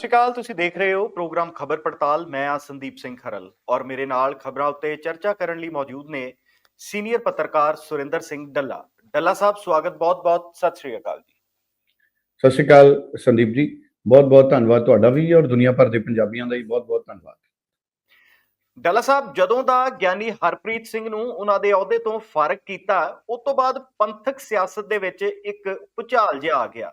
ਸ਼੍ਰੀ ਅਕਾਲ ਤੁਸੀਂ ਦੇਖ ਰਹੇ ਹੋ ਪ੍ਰੋਗਰਾਮ ਖਬਰ ਪੜਤਾਲ। ਮੈਂ ਆ ਸੰਦੀਪ ਸਿੰਘ ਖਰਲ ਔਰ ਮੇਰੇ ਨਾਲ ਖਬਰਾਂ ਉੱਤੇ ਚਰਚਾ ਕਰਨ ਲਈ ਮੌਜੂਦ ਨੇ ਸੀਨੀਅਰ ਪੱਤਰਕਾਰ ਸੁਰਿੰਦਰ ਸਿੰਘ ਡੱਲਾ। ਡੱਲਾ ਸਾਹਿਬ ਸਵਾਗਤ ਬਹੁਤ-ਬਹੁਤ ਸਤਿ ਸ਼੍ਰੀ ਅਕਾਲ ਜੀ। ਸਤਿ ਸ਼੍ਰੀ ਅਕਾਲ ਸੰਦੀਪ ਜੀ ਬਹੁਤ ਬਹੁਤ ਧੰਨਵਾਦ ਤੁਹਾਡਾ ਵੀ ਔਰ ਦੁਨੀਆ ਭਰ ਦੇ ਪੰਜਾਬੀਆਂ ਦਾ ਵੀ ਬਹੁਤ ਬਹੁਤ ਧੰਨਵਾਦ। ਡੱਲਾ ਸਾਹਿਬ ਜਦੋਂ ਦਾ ਗਿਆਨੀ ਹਰਪ੍ਰੀਤ ਸਿੰਘ ਨੂੰ ਉਹਨਾਂ ਦੇ ਅਹੁਦੇ ਤੋਂ ਫਾਰਗ ਕੀਤਾ ਉਸ ਤੋਂ ਬਾਅਦ ਪੰਥਕ ਸਿਆਸਤ ਦੇ ਵਿੱਚ ਇੱਕ ਭੁਚਾਲ ਜਿਹਾ ਆ ਗਿਆ।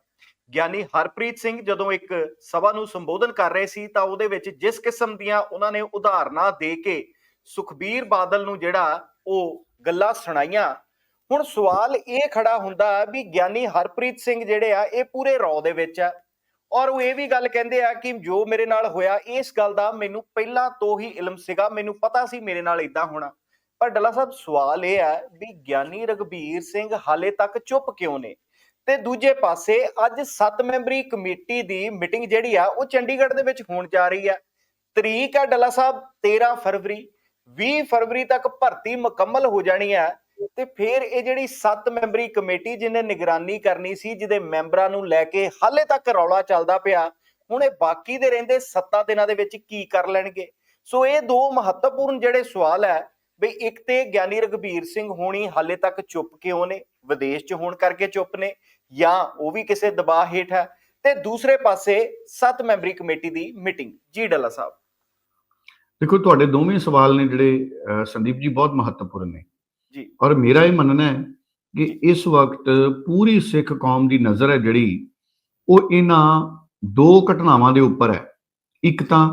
ਗਿਆਨੀ ਹਰਪ੍ਰੀਤ ਸਿੰਘ ਜਦੋਂ ਇੱਕ ਸਭਾ ਨੂੰ ਸੰਬੋਧਨ ਕਰ ਰਹੇ ਸੀ ਤਾਂ ਉਹਦੇ ਵਿੱਚ ਜਿਸ ਕਿਸਮ ਦੀਆਂ ਉਹਨਾਂ ਨੇ ਉਦਾਹਰਨਾਂ ਦੇ ਕੇ ਸੁਖਬੀਰ ਬਾਦਲ ਨੂੰ ਜਿਹੜਾ ਉਹ ਗੱਲਾਂ ਸੁਣਾਈਆਂ, ਹੁਣ ਸਵਾਲ ਇਹ ਖੜਾ ਹੁੰਦਾ ਵੀ ਗਿਆਨੀ ਹਰਪ੍ਰੀਤ ਸਿੰਘ ਜਿਹੜੇ ਆ, ਇਹ ਪੂਰੇ ਰੌ ਦੇ ਵਿੱਚ ਆ ਔਰ ਉਹ ਇਹ ਵੀ ਗੱਲ ਕਹਿੰਦੇ ਆ ਕਿ ਜੋ ਮੇਰੇ ਨਾਲ ਹੋਇਆ, ਇਸ ਗੱਲ ਦਾ ਮੈਨੂੰ ਪਹਿਲਾਂ ਤੋਂ ਹੀ ਇਲਮ ਸੀਗਾ, ਮੈਨੂੰ ਪਤਾ ਸੀ ਮੇਰੇ ਨਾਲ ਇਦਾਂ ਹੋਣਾ। ਪਰ ਡੱਲਾ ਸਾਹਿਬ, ਸਵਾਲ ਇਹ ਹੈ ਵੀ ਗਿਆਨੀ ਰਗਵੀਰ ਸਿੰਘ ਹਾਲੇ ਤੱਕ ਚੁੱਪ ਕਿਉਂ ਨੇ? ਤੇ ਦੂਜੇ ਪਾਸੇ ਅੱਜ 7 ਮੈਂਬਰੀ ਕਮੇਟੀ ਦੀ ਮੀਟਿੰਗ ਜਿਹੜੀ ਆ, ਉਹ ਚੰਡੀਗੜ੍ਹ ਦੇ ਵਿੱਚ ਹੋਣ ਜਾ ਰਹੀ ਹੈ ਤਰੀਕ ਹੈ ਡੱਲਾ ਸਾਹਿਬ 13 ਫਰਵਰੀ 20 ਫਰਵਰੀ ਤੱਕ ਭਰਤੀ ਮੁਕੰਮਲ ਹੋ ਜਾਣੀ ਹੈ ਤੇ ਫਿਰ ਇਹ ਜਿਹੜੀ 7 ਮੈਂਬਰੀ ਕਮੇਟੀ ਜਿਹਨੇ ਨਿਗਰਾਨੀ ਕਰਨੀ ਸੀ, ਜਿਹਦੇ ਮੈਂਬਰਾਂ ਨੂੰ ਲੈ ਕੇ ਹਾਲੇ ਤੱਕ ਰੌਲਾ ਚੱਲਦਾ ਪਿਆ, ਹੁਣ ਇਹ ਬਾਕੀ ਦੇ ਰਹਿੰਦੇ 7 ਦਿਨਾਂ ਦੇ ਵਿੱਚ ਕੀ ਕਰ ਲੈਣਗੇ? ਸੋ ਇਹ ਦੋ ਮਹੱਤਵਪੂਰਨ ਜਿਹੜੇ ਸਵਾਲ ਹੈ ਵੀ ਇੱਕ ਤੇ ਗਿਆਨੀ ਰਗਵੀਰ ਸਿੰਘ ਹੋਣੀ ਹਾਲੇ ਤੱਕ ਚੁੱਪ ਕਿਉਂ ਨੇ? ਵਿਦੇਸ਼ 'ਚ ਹੋਣ ਕਰਕੇ ਚੁੱਪ ਨੇ ਜਾਂ ਉਹ ਵੀ ਕਿਸੇ ਦਬਾਅ ਹੇਠ ਹੈ? ਤੇ ਦੂਸਰੇ ਪਾਸੇ 7 ਮੈਂਬਰੀ ਕਮੇਟੀ ਦੀ ਮੀਟਿੰਗ ਜੀ ਡੱਲਾ ਸਾਹਿਬ। ਦੇਖੋ ਤੁਹਾਡੇ ਦੋਵੇਂ ਸਵਾਲ ਨੇ ਜਿਹੜੇ ਸੰਦੀਪ ਜੀ ਬਹੁਤ ਮਹੱਤਵਪੂਰਨ ਨੇ। ਜੀ। ਔਰ ਮੇਰਾ ਇਹ ਮੰਨਣਾ ਹੈ ਕਿ ਇਸ ਵਕਤ ਪੂਰੀ ਸਿੱਖ ਕੌਮ ਦੀ ਨਜ਼ਰ ਹੈ ਜਿਹੜੀ ਉਹ ਇਹਨਾਂ ਦੋ ਘਟਨਾਵਾਂ ਦੇ ਉੱਪਰ ਹੈ। ਇੱਕ ਤਾਂ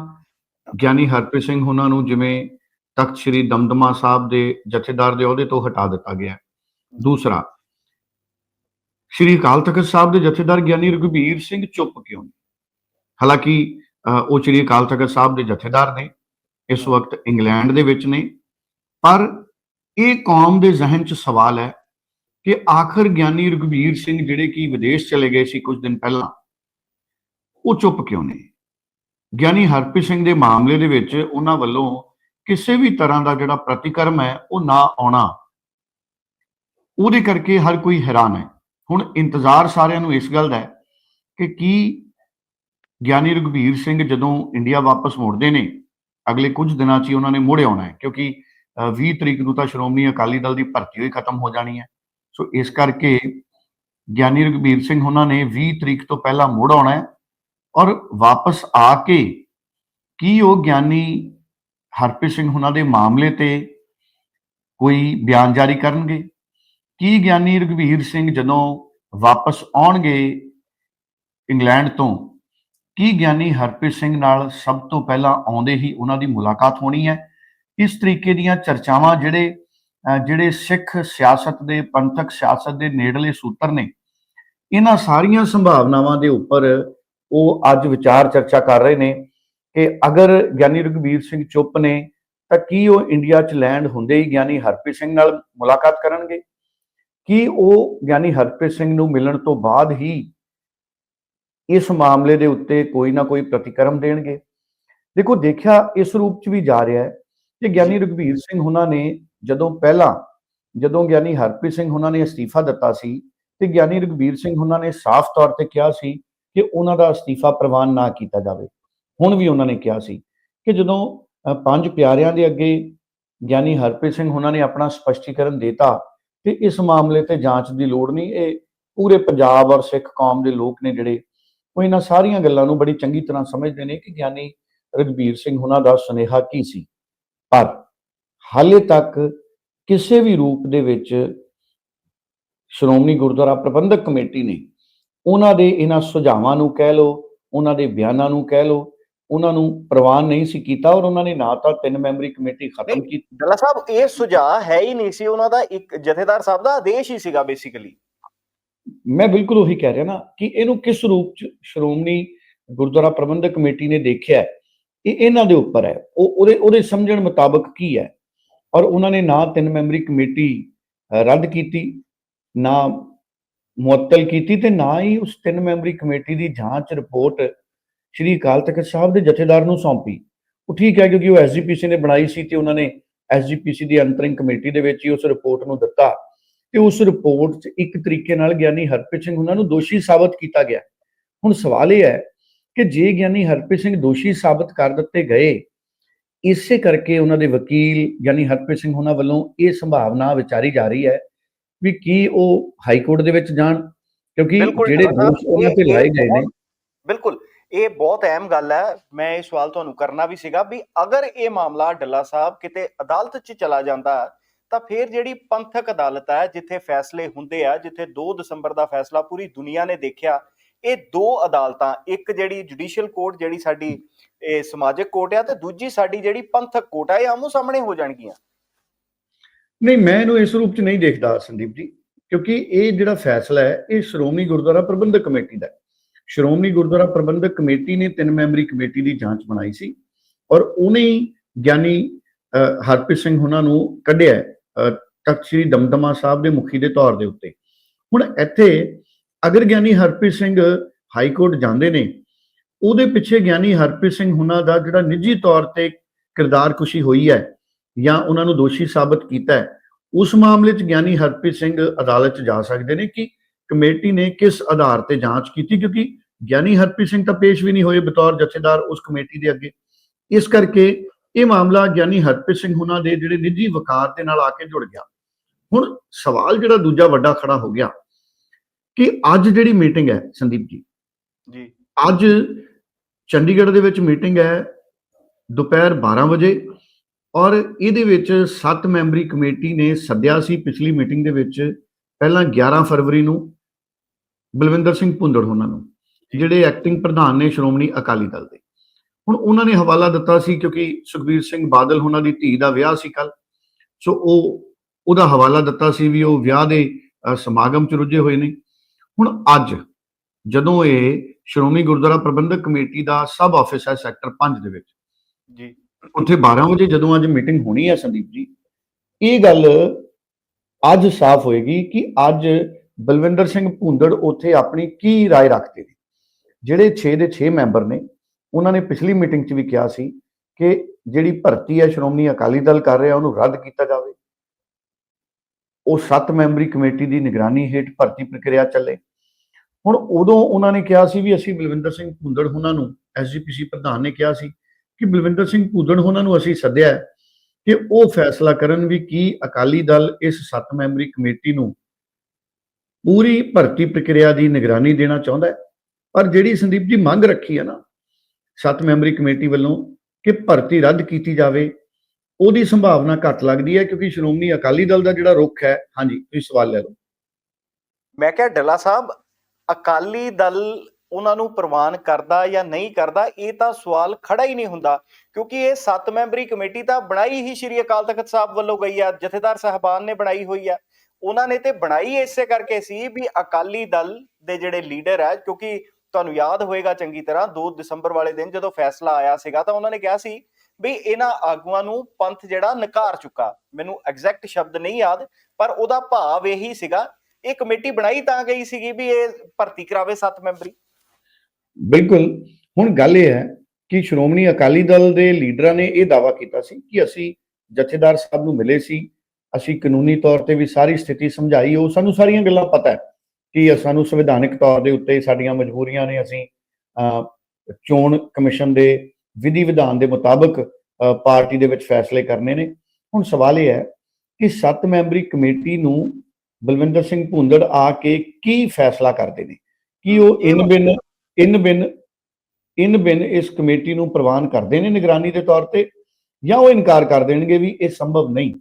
ਗਿਆਨੀ ਹਰਪ੍ਰੀਤ ਸਿੰਘ ਉਹਨਾਂ ਨੂੰ ਜਿਵੇਂ ਤਖਤ ਸ੍ਰੀ ਦਮਦਮਾ ਸਾਹਿਬ ਦੇ ਜਥੇਦਾਰ ਦੇ ਅਹੁਦੇ ਤੋਂ ਹਟਾ ਦਿੱਤਾ ਗਿਆ ਦੂਸਰਾ ਸ੍ਰੀ ਅਕਾਲ ਤਖਤ ਸਾਹਿਬ ਦੇ ਜਥੇਦਾਰ ਗਿਆਨੀ ਰਘੁਬੀਰ ਸਿੰਘ ਚੁੱਪ ਕਿਉਂ ਨੇ? ਹਾਲਾਂਕਿ ਅਹ, ਉਹ ਸ੍ਰੀ ਅਕਾਲ ਤਖਤ ਸਾਹਿਬ ਦੇ ਜਥੇਦਾਰ ਨੇ ਇਸ ਵਕਤ ਇੰਗਲੈਂਡ ਦੇ ਵਿੱਚ ਨੇ ਪਰ ਇਹ ਕੌਮ ਦੇ ਜ਼ਿਹਨ 'ਚ ਸਵਾਲ ਹੈ ਕਿ ਆਖਰ ਗਿਆਨੀ ਰਘਬੀਰ ਸਿੰਘ ਜਿਹੜੇ ਕਿ ਵਿਦੇਸ਼ ਚਲੇ ਗਏ ਸੀ ਕੁਝ ਦਿਨ ਪਹਿਲਾਂ ਉਹ ਚੁੱਪ ਕਿਉਂ ਨੇ? ਗਿਆਨੀ ਹਰਪ੍ਰੀਤ ਸਿੰਘ ਦੇ ਮਾਮਲੇ ਦੇ ਵਿੱਚ ਉਹਨਾਂ ਵੱਲੋਂ ਕਿਸੇ ਵੀ ਤਰ੍ਹਾਂ ਦਾ ਜਿਹੜਾ ਪ੍ਰਤੀਕਰਮ ਹੈ ਉਹ ਨਾ ਆਉਣਾ। ਉਹਦੇ ਕਰਕੇ ਹਰ ਕੋਈ ਹੈਰਾਨ ਹੈ। ਹੁਣ ਇੰਤਜ਼ਾਰ ਸਾਰਿਆਂ ਨੂੰ ਇਸ ਗੱਲ ਦਾ ਹੈ ਕਿ ਕੀ ਗਿਆਨੀ ਰਘੁਬੀਰ ਸਿੰਘ ਜਦੋਂ ਇੰਡੀਆ ਵਾਪਸ ਮੁੜਦੇ ਨੇ ਅਗਲੇ ਕੁਝ ਦਿਨਾਂ 'ਚ ਹੀ ਉਹਨਾਂ ਨੇ ਮੁੜ ਆਉਣਾ ਹੈ ਕਿਉਂਕਿ ਅ, 20 ਤਰੀਕ ਨੂੰ ਤਾਂ ਸ਼੍ਰੋਮਣੀ ਅਕਾਲੀ ਦਲ ਦੀ ਭਰਤੀ ਹੋਈ ਖਤਮ ਹੋ ਜਾਣੀ ਹੈ। ਸੋ ਇਸ ਕਰਕੇ ਗਿਆਨੀ ਰਘਬੀਰ ਸਿੰਘ ਉਹਨਾਂ ਨੇ 20 ਤਰੀਕ ਤੋਂ ਪਹਿਲਾਂ ਮੁੜ ਆਉਣਾ ਹੈ ਔਰ ਵਾਪਸ ਆ ਕੇ ਕੀ ਉਹ ਗਿਆਨੀ ਹਰਪ੍ਰੀਤ ਸਿੰਘ ਉਹਨਾਂ ਦੇ ਮਾਮਲੇ ਤੇ ਕੋਈ ਬਿਆਨ ਜਾਰੀ ਕਰਨਗੇ? ਕੀ ਗਿਆਨੀ ਰਘਬੀਰ ਸਿੰਘ ਜਦੋਂ ਵਾਪਸ ਆਉਣਗੇ ਇੰਗਲੈਂਡ ਤੋਂ, ਕੀ ਗਿਆਨੀ ਹਰਪ੍ਰੀਤ ਸਿੰਘ ਨਾਲ ਸਭ ਤੋਂ ਪਹਿਲਾਂ ਆਉਂਦੇ ਹੀ ਉਹਨਾਂ ਦੀ ਮੁਲਾਕਾਤ ਹੋਣੀ ਹੈ? ਇਸ ਤਰੀਕੇ ਦੀਆਂ ਚਰਚਾਵਾਂ ਜਿਹੜੇ ਜਿਹੜੇ ਸਿੱਖ ਸਿਆਸਤ ਦੇ, ਪੰਥਕ ਸਿਆਸਤ ਦੇ ਨੇੜਲੇ ਸੂਤਰ ਨੇ, ਇਹਨਾਂ ਸਾਰੀਆਂ ਸੰਭਾਵਨਾਵਾਂ ਦੇ ਉੱਪਰ ਉਹ ਅੱਜ ਵਿਚਾਰ ਚਰਚਾ ਕਰ ਰਹੇ ਨੇ। ਕਿ ਅਗਰ ਗਿਆਨੀ ਰਘਬੀਰ ਸਿੰਘ ਚੁੱਪ ਨੇ, ਤਾਂ ਕੀ ਉਹ ਇੰਡੀਆ 'ਚ ਲੈਂਡ ਹੁੰਦੇ ਹੀ ਗਿਆਨੀ ਹਰਪ੍ਰੀਤ ਸਿੰਘ ਨਾਲ ਮੁਲਾਕਾਤ ਕਰਨਗੇ? ਕੀ ਉਹ ਗਿਆਨੀ ਹਰਪ੍ਰੀਤ ਸਿੰਘ ਨੂੰ ਮਿਲਣ ਤੋਂ ਬਾਅਦ ਹੀ ਇਸ ਮਾਮਲੇ ਦੇ ਉੱਤੇ ਕੋਈ ਨਾ ਕੋਈ ਪ੍ਰਤੀਕਰਮ ਦੇਣਗੇ? ਦੇਖੋ, ਦੇਖਿਆ ਇਸ ਰੂਪ 'ਚ ਵੀ ਜਾ ਰਿਹਾ ਹੈ ਕਿ ਗਿਆਨੀ ਰਘਬੀਰ ਸਿੰਘ ਉਹਨਾਂ ਨੇ ਜਦੋਂ ਪਹਿਲਾਂ, ਜਦੋਂ ਗਿਆਨੀ ਹਰਪ੍ਰੀਤ ਸਿੰਘ ਉਹਨਾਂ ਨੇ ਅਸਤੀਫਾ ਦਿੱਤਾ ਸੀ ਤੇ ਗਿਆਨੀ ਰਘਬੀਰ ਸਿੰਘ ਉਹਨਾਂ ਨੇ ਸਾਫ਼ ਤੌਰ ਤੇ ਕਿਹਾ ਸੀ ਕਿ ਉਹਨਾਂ ਦਾ ਅਸਤੀਫਾ ਪ੍ਰਵਾਨ ਨਾ ਕੀਤਾ ਜਾਵੇ। ਹੁਣ ਵੀ ਉਹਨਾਂ ਨੇ ਕਿਹਾ ਸੀ ਕਿ ਜਦੋਂ ਪੰਜ ਪਿਆਰਿਆਂ ਦੇ ਅੱਗੇ ਗਿਆਨੀ ਹਰਪ੍ਰੀਤ ਸਿੰਘ ਉਹਨਾਂ ਨੇ ਆਪਣਾ ਸਪਸ਼ਟੀਕਰਨ ਦਿੱਤਾ ਕਿ ਇਸ ਮਾਮਲੇ ਤੇ ਜਾਂਚ ਦੀ ਲੋੜ ਨਹੀਂ, ਇਹ ਪੂਰੇ ਪੰਜਾਬ ਔਰ ਸਿੱਖ ਕੌਮ ਦੇ ਲੋਕ ਨੇ ਜਿਹੜੇ, ਉਹ ਇਹਨਾਂ ਸਾਰੀਆਂ ਗੱਲਾਂ ਨੂੰ ਬੜੀ ਚੰਗੀ ਤਰ੍ਹਾਂ ਸਮਝਦੇ ਨੇ ਕਿ ਗਿਆਨੀ ਰਘਬੀਰ ਸਿੰਘ ਉਹਨਾਂ ਦਾ ਸੁਨੇਹਾ ਕੀ ਸੀ। ਪਰ ਹਾਲੇ ਤੱਕ ਕਿਸੇ ਵੀ ਰੂਪ ਦੇ ਵਿੱਚ ਸ਼੍ਰੋਮਣੀ ਗੁਰਦੁਆਰਾ ਪ੍ਰਬੰਧਕ ਕਮੇਟੀ ਨੇ ਉਹਨਾਂ ਦੇ ਇਹਨਾਂ ਸੁਝਾਵਾਂ ਨੂੰ ਕਹਿ ਲਓ, ਉਹਨਾਂ ਦੇ ਬਿਆਨਾਂ ਨੂੰ ਕਹਿ ਲਓ ਉਹਨਾਂ ਨੂੰ ਪ੍ਰਵਾਨ ਨਹੀਂ ਸੀ ਕੀਤਾ ਔਰ ਉਹਨਾਂ ਨੇ ਨਾ ਤਾਂ ਤਿੰਨ ਮੈਂਬਰੀ ਕਮੇਟੀ ਖਤਮ। ਕੀਤੀ। ਡੱਲਾ ਸਾਹਿਬ ਇਹ ਸੁਝਾਅ ਹੈ ਹੀ ਨਹੀਂ ਸੀ ਉਹਨਾਂ ਦਾ ਇੱਕ ਜਥੇਦਾਰ ਸਾਹਿਬ ਦਾ ਆਦੇਸ਼ ਹੀ ਸੀਗਾ ਬੇਸਿਕਲੀ ਮੈਂ ਬਿਲਕੁਲ ਉਹੀ ਕਹਿ ਰਿਹਾ ਨਾ ਕਿ ਇਹਨੂੰ ਕਿਸ ਰੂਪ ਚ ਸ਼੍ਰੋਮਣੀ ਗੁਰਦੁਆਰਾ ਪ੍ਰਬੰਧਕ ਕਮੇਟੀ ਨੇ ਦੇਖਿਆ ਇਹ ਇਹਨਾਂ ਦੇ ਉੱਪਰ ਹੈ। ਉਹ ਉਹਦੇ ਉਹਦੇ ਸਮਝਣ ਮੁਤਾਬਕ ਕੀ ਹੈ? ਔਰ ਉਹਨਾਂ ਨੇ ਨਾ ਤਿੰਨ ਮੈਂਬਰੀ ਕਮੇਟੀ ਰੱਦ ਕੀਤੀ ਨਾ ਮੁਅੱਤਲ ਕੀਤੀ ਤੇ ਨਾ ਹੀ ਉਸ ਤਿੰਨ ਮੈਂਬਰੀ ਕਮੇਟੀ ਦੀ ਜਾਂਚ ਰਿਪੋਰਟ ਸ਼੍ਰੀ ਅਕਾਲ ਤਖਤ ਸਾਹਿਬ ਦੇ ਜਥੇਦਾਰ ਨੂੰ ਸੌਂਪੀ। ਉਹ ਠੀਕ ਹੈ ਕਿਉਂਕਿ ਉਹ ਐਸਜੀਪੀਸੀ ਨੇ ਬਣਾਈ ਸੀ ਤੇ ਉਹਨਾਂ ਨੇ ਐਸਜੀਪੀਸੀ ਦੀ ਅੰਤਰਿੰਗ ਕਮੇਟੀ ਦੇ ਵਿੱਚ ਹੀ ਉਸ ਰਿਪੋਰਟ ਨੂੰ ਦਿੱਤਾ। ਤੇ ਉਸ ਰਿਪੋਰਟ 'ਚ ਇੱਕ ਤਰੀਕੇ ਨਾਲ ਗਿਆਨੀ ਹਰਪ੍ਰੀਤ ਸਿੰਘ ਉਹਨਾਂ ਨੂੰ ਦੋਸ਼ੀ ਸਾਬਤ ਕੀਤਾ ਗਿਆ। ਹੁਣ ਸਵਾਲ ਇਹ ਹੈ ਕਿ ਜੇ ਗਿਆਨੀ ਹਰਪ੍ਰੀਤ ਸਿੰਘ ਦੋਸ਼ੀ ਸਾਬਤ ਕਰ ਦਿੱਤੇ ਗਏ ਇਸੇ ਕਰਕੇ ਉਹਨਾਂ ਦੇ ਵਕੀਲ ਗਿਆਨੀ ਹਰਪ੍ਰੀਤ ਸਿੰਘ ਉਹਨਾਂ ਵੱਲੋਂ ਇਹ ਸੰਭਾਵਨਾ ਵਿਚਾਰੀ ਜਾ ਰਹੀ ਹੈ ਵੀ ਕੀ ਉਹ ਹਾਈ ਕੋਰਟ ਦੇ ਵਿੱਚ ਜਾਣ? ਕਿਉਂਕਿ ਜਿਹੜੇ ਦੋਸ਼ ਉਹਨਾਂ ਤੇ ਲਾਏ ਗਏ ਨੇ। ਬਿਲਕੁਲ ਇਹ ਬਹੁਤ ਅਹਿਮ ਗੱਲ ਹੈ। ਮੈਂ ਇਹ ਸਵਾਲ ਤੁਹਾਨੂੰ ਕਰਨਾ ਵੀ ਸੀਗਾ ਵੀ ਅਗਰ ਇਹ ਮਾਮਲਾ ਡੱਲਾ ਸਾਹਿਬ ਕਿਤੇ ਅਦਾਲਤ 'ਚ ਚਲਾ ਜਾਂਦਾ ਤਾਂ ਫਿਰ ਜਿਹੜੀ ਪੰਥਕ ਅਦਾਲਤ ਹੈ, ਜਿੱਥੇ ਫੈਸਲੇ ਹੁੰਦੇ ਆ, ਜਿੱਥੇ 2 ਦਸੰਬਰ ਦਾ ਫੈਸਲਾ ਪੂਰੀ ਦੁਨੀਆ ਨੇ ਦੇਖਿਆ, ਇਹ ਦੋ ਅਦਾਲਤਾਂ, ਇੱਕ ਜਿਹੜੀ ਜੁਡੀਸ਼ੀਅਲ ਕੋਰਟ ਜਿਹੜੀ ਸਾਡੀ, ਇਹ ਸਮਾਜਿਕ ਕੋਰਟ ਆ ਤੇ ਦੂਜੀ ਸਾਡੀ ਜਿਹੜੀ ਪੰਥਕ ਕੋਰਟ ਆ, ਇਹ ਆਮੋ ਸਾਹਮਣੇ ਹੋ ਜਾਣਗੀਆਂ। ਨਹੀਂ, ਮੈਂ ਇਹਨੂੰ ਇਸ ਰੂਪ ਚ ਨਹੀਂ ਦੇਖਦਾ ਸੰਦੀਪ ਜੀ, ਕਿਉਂਕਿ ਇਹ ਜਿਹੜਾ ਫੈਸਲਾ ਹੈ, ਇਹ ਸ਼੍ਰੋਮਣੀ ਗੁਰਦੁਆਰਾ ਪ੍ਰਬੰਧਕ ਕਮੇਟੀ ਦਾ ਹੈ। ਸ਼੍ਰੋਮਣੀ ਗੁਰਦੁਆਰਾ ਪ੍ਰਬੰਧਕ ਕਮੇਟੀ ਨੇ ਤਿੰਨ ਮੈਂਬਰੀ ਕਮੇਟੀ ਦੀ ਜਾਂਚ ਬਣਾਈ ਸੀ ਔਰ ਉਹਨੇ ਗਿਆਨੀ ਅਹ, ਹਰਪ੍ਰੀਤ ਸਿੰਘ ਉਹਨਾਂ ਨੂੰ ਕੱਢਿਆ ਅਹ, ਤਖ਼ਤ ਸ੍ਰੀ ਦਮਦਮਾ ਸਾਹਿਬ ਦੇ ਮੁਖੀ ਦੇ ਤੌਰ ਦੇ ਉੱਤੇ। ਹੁਣ ਇੱਥੇ ਅਗਰ ਗਿਆਨੀ ਹਰਪ੍ਰੀਤ ਸਿੰਘ ਹਾਈ ਕੋਰਟ ਜਾਂਦੇ ਨੇ ਉਹਦੇ ਪਿੱਛੇ ਗਿਆਨੀ ਹਰਪ੍ਰੀਤ ਸਿੰਘ ਉਹਨਾਂ ਦਾ ਜਿਹੜਾ ਨਿੱਜੀ ਤੌਰ ਤੇ ਕਿਰਦਾਰ ਕੁਸ਼ੀ ਹੋਈ ਹੈ ਜਾਂ ਉਹਨਾਂ ਨੂੰ ਦੋਸ਼ੀ ਸਾਬਤ ਕੀਤਾ ਹੈ ਉਸ ਮਾਮਲੇ 'ਚ ਗਿਆਨੀ ਹਰਪ੍ਰੀਤ ਸਿੰਘ ਅਦਾਲਤ 'ਚ ਜਾ ਸਕਦੇ ਨੇ ਕਿ ਕਮੇਟੀ ਨੇ ਕਿਸ ਆਧਾਰ ਤੇ ਜਾਂਚ ਕੀਤੀ? ਕਿਉਂਕਿ ਗਿਆਨੀ ਹਰਪ੍ਰੀਤ ਸਿੰਘ ਤਾਂ ਪੇਸ਼ ਵੀ ਨਹੀਂ ਹੋਏ ਬਤੌਰ ਜਥੇਦਾਰ ਉਸ ਕਮੇਟੀ ਦੇ ਅੱਗੇ। ਇਸ ਕਰਕੇ ਇਹ ਮਾਮਲਾ ਗਿਆਨੀ ਹਰਪ੍ਰੀਤ ਸਿੰਘ ਉਹਨਾਂ ਦੇ ਜਿਹੜੇ ਨਿੱਜੀ ਵਕਾਰ ਦੇ ਨਾਲ ਆ ਕੇ ਜੁੜ ਗਿਆ। ਹੁਣ ਸਵਾਲ ਜਿਹੜਾ ਦੂਜਾ ਵੱਡਾ ਖੜਾ ਹੋ ਗਿਆ ਕਿ ਅੱਜ ਜਿਹੜੀ ਮੀਟਿੰਗ ਹੈ ਸੰਦੀਪ ਜੀ। ਜੀ। ਅੱਜ ਚੰਡੀਗੜ੍ਹ ਦੇ ਵਿੱਚ ਮੀਟਿੰਗ ਹੈ ਦੁਪਹਿਰ 12 ਵਜੇ ਔਰ ਇਹਦੇ ਵਿੱਚ 7 ਮੈਂਬਰੀ ਕਮੇਟੀ ਨੇ ਸੱਦਿਆ ਸੀ ਪਿਛਲੀ ਮੀਟਿੰਗ ਦੇ ਵਿੱਚ ਪਹਿਲਾਂ 11 ਫਰਵਰੀ ਨੂੰ ਬਲਵਿੰਦਰ ਸਿੰਘ ਭੁੰਦੜ ਉਹਨਾਂ ਨੂੰ ਜਿਹੜੇ ਐਕਟਿੰਗ ਪ੍ਰਧਾਨ ਨੇ ਸ਼੍ਰੋਮਣੀ ਅਕਾਲੀ ਦਲ ਦੇ। ਹੁਣ ਉਹਨਾਂ ਨੇ ਹਵਾਲਾ ਦਿੱਤਾ ਸੀ ਕਿਉਂਕਿ ਸੁਖਬੀਰ ਸਿੰਘ ਬਾਦਲ ਉਹਨਾਂ ਦੀ ਧੀ ਦਾ ਵਿਆਹ ਸੀ ਕੱਲ ਸੋ ਉਹ ਉਹਦਾ ਹਵਾਲਾ ਦਿੱਤਾ ਸੀ ਵੀ ਉਹ ਵਿਆਹ ਦੇ ਸਮਾਗਮ ਚ ਰੁੱਝੇ ਹੋਏ ਨੇ। ਹੁਣ ਅੱਜ ਜਦੋਂ ਇਹ ਸ਼੍ਰੋਮਣੀ ਗੁਰਦੁਆਰਾ ਪ੍ਰਬੰਧਕ ਕਮੇਟੀ ਦਾ ਸਬ ਆਫਿਸ ਹੈ ਸੈਕਟਰ 5 ਦੇ ਵਿੱਚ ਜੀ। ਉੱਥੇ 12 ਵਜੇ ਜਦੋਂ ਅੱਜ ਮੀਟਿੰਗ ਹੋਣੀ ਹੈ ਸੰਦੀਪ ਜੀ ਇਹ ਗੱਲ ਅੱਜ ਸਾਫ਼ ਹੋਏਗੀ ਕਿ ਅੱਜ ਬਲਵਿੰਦਰ ਸਿੰਘ ਭੁੰਦੜ ਉੱਥੇ ਆਪਣੀ ਕੀ رائے ਰੱਖਦੇ ਨੇ ਜਿਹੜੇ 6 ਦੇ 6 ਮੈਂਬਰ ਨੇ ਉਹਨਾਂ ਨੇ ਪਿਛਲੀ ਮੀਟਿੰਗ 'ਚ ਵੀ ਕਿਹਾ ਸੀ ਕਿ ਜਿਹੜੀ ਭਰਤੀ ਹੈ ਸ਼੍ਰੋਮਣੀ ਅਕਾਲੀ ਦਲ ਕਰ ਰਿਹਾ ਉਹਨੂੰ ਰੱਦ ਕੀਤਾ ਜਾਵੇ ਉਹ 7 ਮੈਂਬਰੀ ਕਮੇਟੀ ਦੀ ਨਿਗਰਾਨੀ ਹੇਠ ਭਰਤੀ ਪ੍ਰਕਿਰਿਆ ਚੱਲੇ ਹੁਣ ਉਦੋਂ ਉਹਨਾਂ ਨੇ ਕਿਹਾ ਸੀ ਵੀ ਅਸੀਂ ਬਲਵਿੰਦਰ ਸਿੰਘ ਭੁੰਦੜ ਉਹਨਾਂ ਨੂੰ ਐਸਜੀਪੀਸੀ ਪ੍ਰਧਾਨ ਨੇ ਕਿਹਾ ਸੀ ਕਿ ਬਲਵਿੰਦਰ ਸਿੰਘ ਭੂਦੜ ਉਹਨਾਂ ਨੂੰ ਅਸੀਂ ਸੱਦਿਆ ਹੈ ਕਿ ਉਹ ਫੈਸਲਾ ਕਰਨ ਵੀ ਕੀ ਅਕਾਲੀ ਦਲ ਇਸ 7 ਮੈਂਬਰੀ ਕਮੇਟੀ ਨੂੰ ਪੂਰੀ ਭਰਤੀ ਪ੍ਰਕਿਰਿਆ ਦੀ ਨਿਗਰਾਨੀ ਦੇਣਾ ਚਾਹੁੰਦਾ ਹੈ? ਪਰ ਜਿਹੜੀ ਸੰਦੀਪ ਜੀ ਮੰਗ ਰੱਖੀ ਹੈ ਨਾ 7 ਮੈਂਬਰੀ ਕਮੇਟੀ ਵੱਲੋਂ ਕਿ ਭਰਤੀ ਰੱਦ ਕੀਤੀ ਜਾਵੇ, ਉਹਦੀ ਸੰਭਾਵਨਾ ਘੱਟ ਲੱਗਦੀ ਹੈ ਕਿਉਂਕਿ ਸ਼੍ਰੋਮਣੀ ਅਕਾਲੀ ਦਲ ਦਾ ਜਿਹੜਾ ਰੁਖ ਹੈ, ਹਾਂਜੀ, ਤੁਸੀਂ ਸਵਾਲ ਲੈ ਲਓ। ਮੈਂ ਕਿਹਾ ਡੱਲਾ ਸਾਹਿਬ, ਅਕਾਲੀ ਦਲ ਉਹਨਾਂ ਨੂੰ ਪ੍ਰਵਾਨ ਕਰਦਾ ਜਾਂ ਨਹੀਂ ਕਰਦਾ, ਇਹ ਤਾਂ ਸਵਾਲ ਖੜਾ ਹੀ ਨਹੀਂ ਹੁੰਦਾ। ਕਿਉਂਕਿ ਇਹ 7 ਮੈਂਬਰੀ ਕਮੇਟੀ ਤਾਂ ਬਣਾਈ ਹੀ ਸ਼੍ਰੀ ਅਕਾਲ ਤਖਤ ਸਾਹਿਬ ਵੱਲੋਂ ਗਈ ਆ, ਜਥੇਦਾਰ ਸਾਹਿਬਾਨ ਨੇ ਬਣਾਈ ਹੋਈ ਆ। ਉਹਨਾਂ ਨੇ ਤੇ ਬਣਾਈ ਇਸੇ ਕਰਕੇ ਸੀ ਵੀ ਅਕਾਲੀ ਦਲ ਦੇ ਜਿਹੜੇ ਲੀਡਰ ਹੈ ਕਿਉਂਕਿ ਤੁਹਾਨੂੰ ਯਾਦ ਹੋਏਗਾ ਚੰਗੀ ਤਰ੍ਹਾਂ 2 ਦਸੰਬਰ ਵਾਲੇ ਦਿਨ ਜਦੋਂ ਫੈਸਲਾ ਆਇਆ ਸੀਗਾ, ਤਾਂ ਉਹਨਾਂ ਨੇ ਕਿਹਾ ਸੀ ਵੀ ਇਹਨਾਂ ਆਗੂਆਂ ਨੂੰ ਪੰਥ ਜਿਹੜਾ ਨਕਾਰ ਚੁੱਕਾ। ਮੈਨੂੰ ਐਗਜ਼ੈਕਟ ਸ਼ਬਦ ਨਹੀਂ ਯਾਦ, ਪਰ ਉਹਦਾ ਭਾਵ ਇਹੀ ਸੀਗਾ। ਇਹ ਕਮੇਟੀ ਬਣਾਈ ਤਾਂ ਗਈ ਸੀਗੀ ਵੀ ਇਹ ਭਰਤੀ ਕਰਾਵੇ 7 ਮੈਂਬਰੀ। ਬਿਲਕੁਲ। ਹੁਣ ਗੱਲ ਇਹ ਹੈ ਕਿ ਸ਼੍ਰੋਮਣੀ ਅਕਾਲੀ ਦਲ ਦੇ ਲੀਡਰਾਂ ਨੇ ਇਹ ਦਾਵਾ ਕੀਤਾ ਸੀ ਕਿ ਅਸੀਂ ਜਥੇਦਾਰ ਸਾਹਿਬ ਨੂੰ ਮਿਲੇ ਸੀ ਅਸੀਂ ਕਾਨੂੰਨੀ ਤੌਰ ਤੇ ਵੀ ਸਾਰੀ ਸਥਿਤੀ ਸਮਝਾਈ ਉਹ ਸਾਨੂੰ ਸਾਰੀਆਂ ਗੱਲਾਂ ਪਤਾ ਹੈ ਕਿ ਸਾਨੂੰ ਸੰਵਿਧਾਨਿਕ ਤੌਰ ਦੇ ਉੱਤੇ ਸਾਡੀਆਂ ਮਜਬੂਰੀਆਂ ਨੇ ਅਸੀਂ ਚੋਣ ਕਮਿਸ਼ਨ ਦੇ ਵਿਧੀ ਵਿਧਾਨ ਦੇ ਮੁਤਾਬਕ ਪਾਰਟੀ ਦੇ ਵਿੱਚ ਫੈਸਲੇ ਕਰਨੇ ਨੇ। ਹੁਣ ਸਵਾਲ ਇਹ ਹੈ ਕਿ 7 ਮੈਂਬਰੀ ਕਮੇਟੀ ਨੂੰ ਬਲਵਿੰਦਰ ਸਿੰਘ ਭੁੰਦੜ ਆ ਕੇ ਕੀ ਫੈਸਲਾ ਕਰਦੇ ਨੇ? ਕੀ ਉਹ ਇਨ ਬਿਨ ਇਨ ਬਿਨ ਇਨ ਬਿਨ ਇਸ ਕਮੇਟੀ ਨੂੰ ਪ੍ਰਵਾਨ ਕਰਦੇ ਨੇ ਨਿਗਰਾਨੀ ਦੇ ਤੌਰ ਤੇ ਜਾਂ ਉਹ ਇਨਕਾਰ ਕਰ ਦੇਣਗੇ ਵੀ ਇਹ ਸੰਭਵ ਨਹੀਂ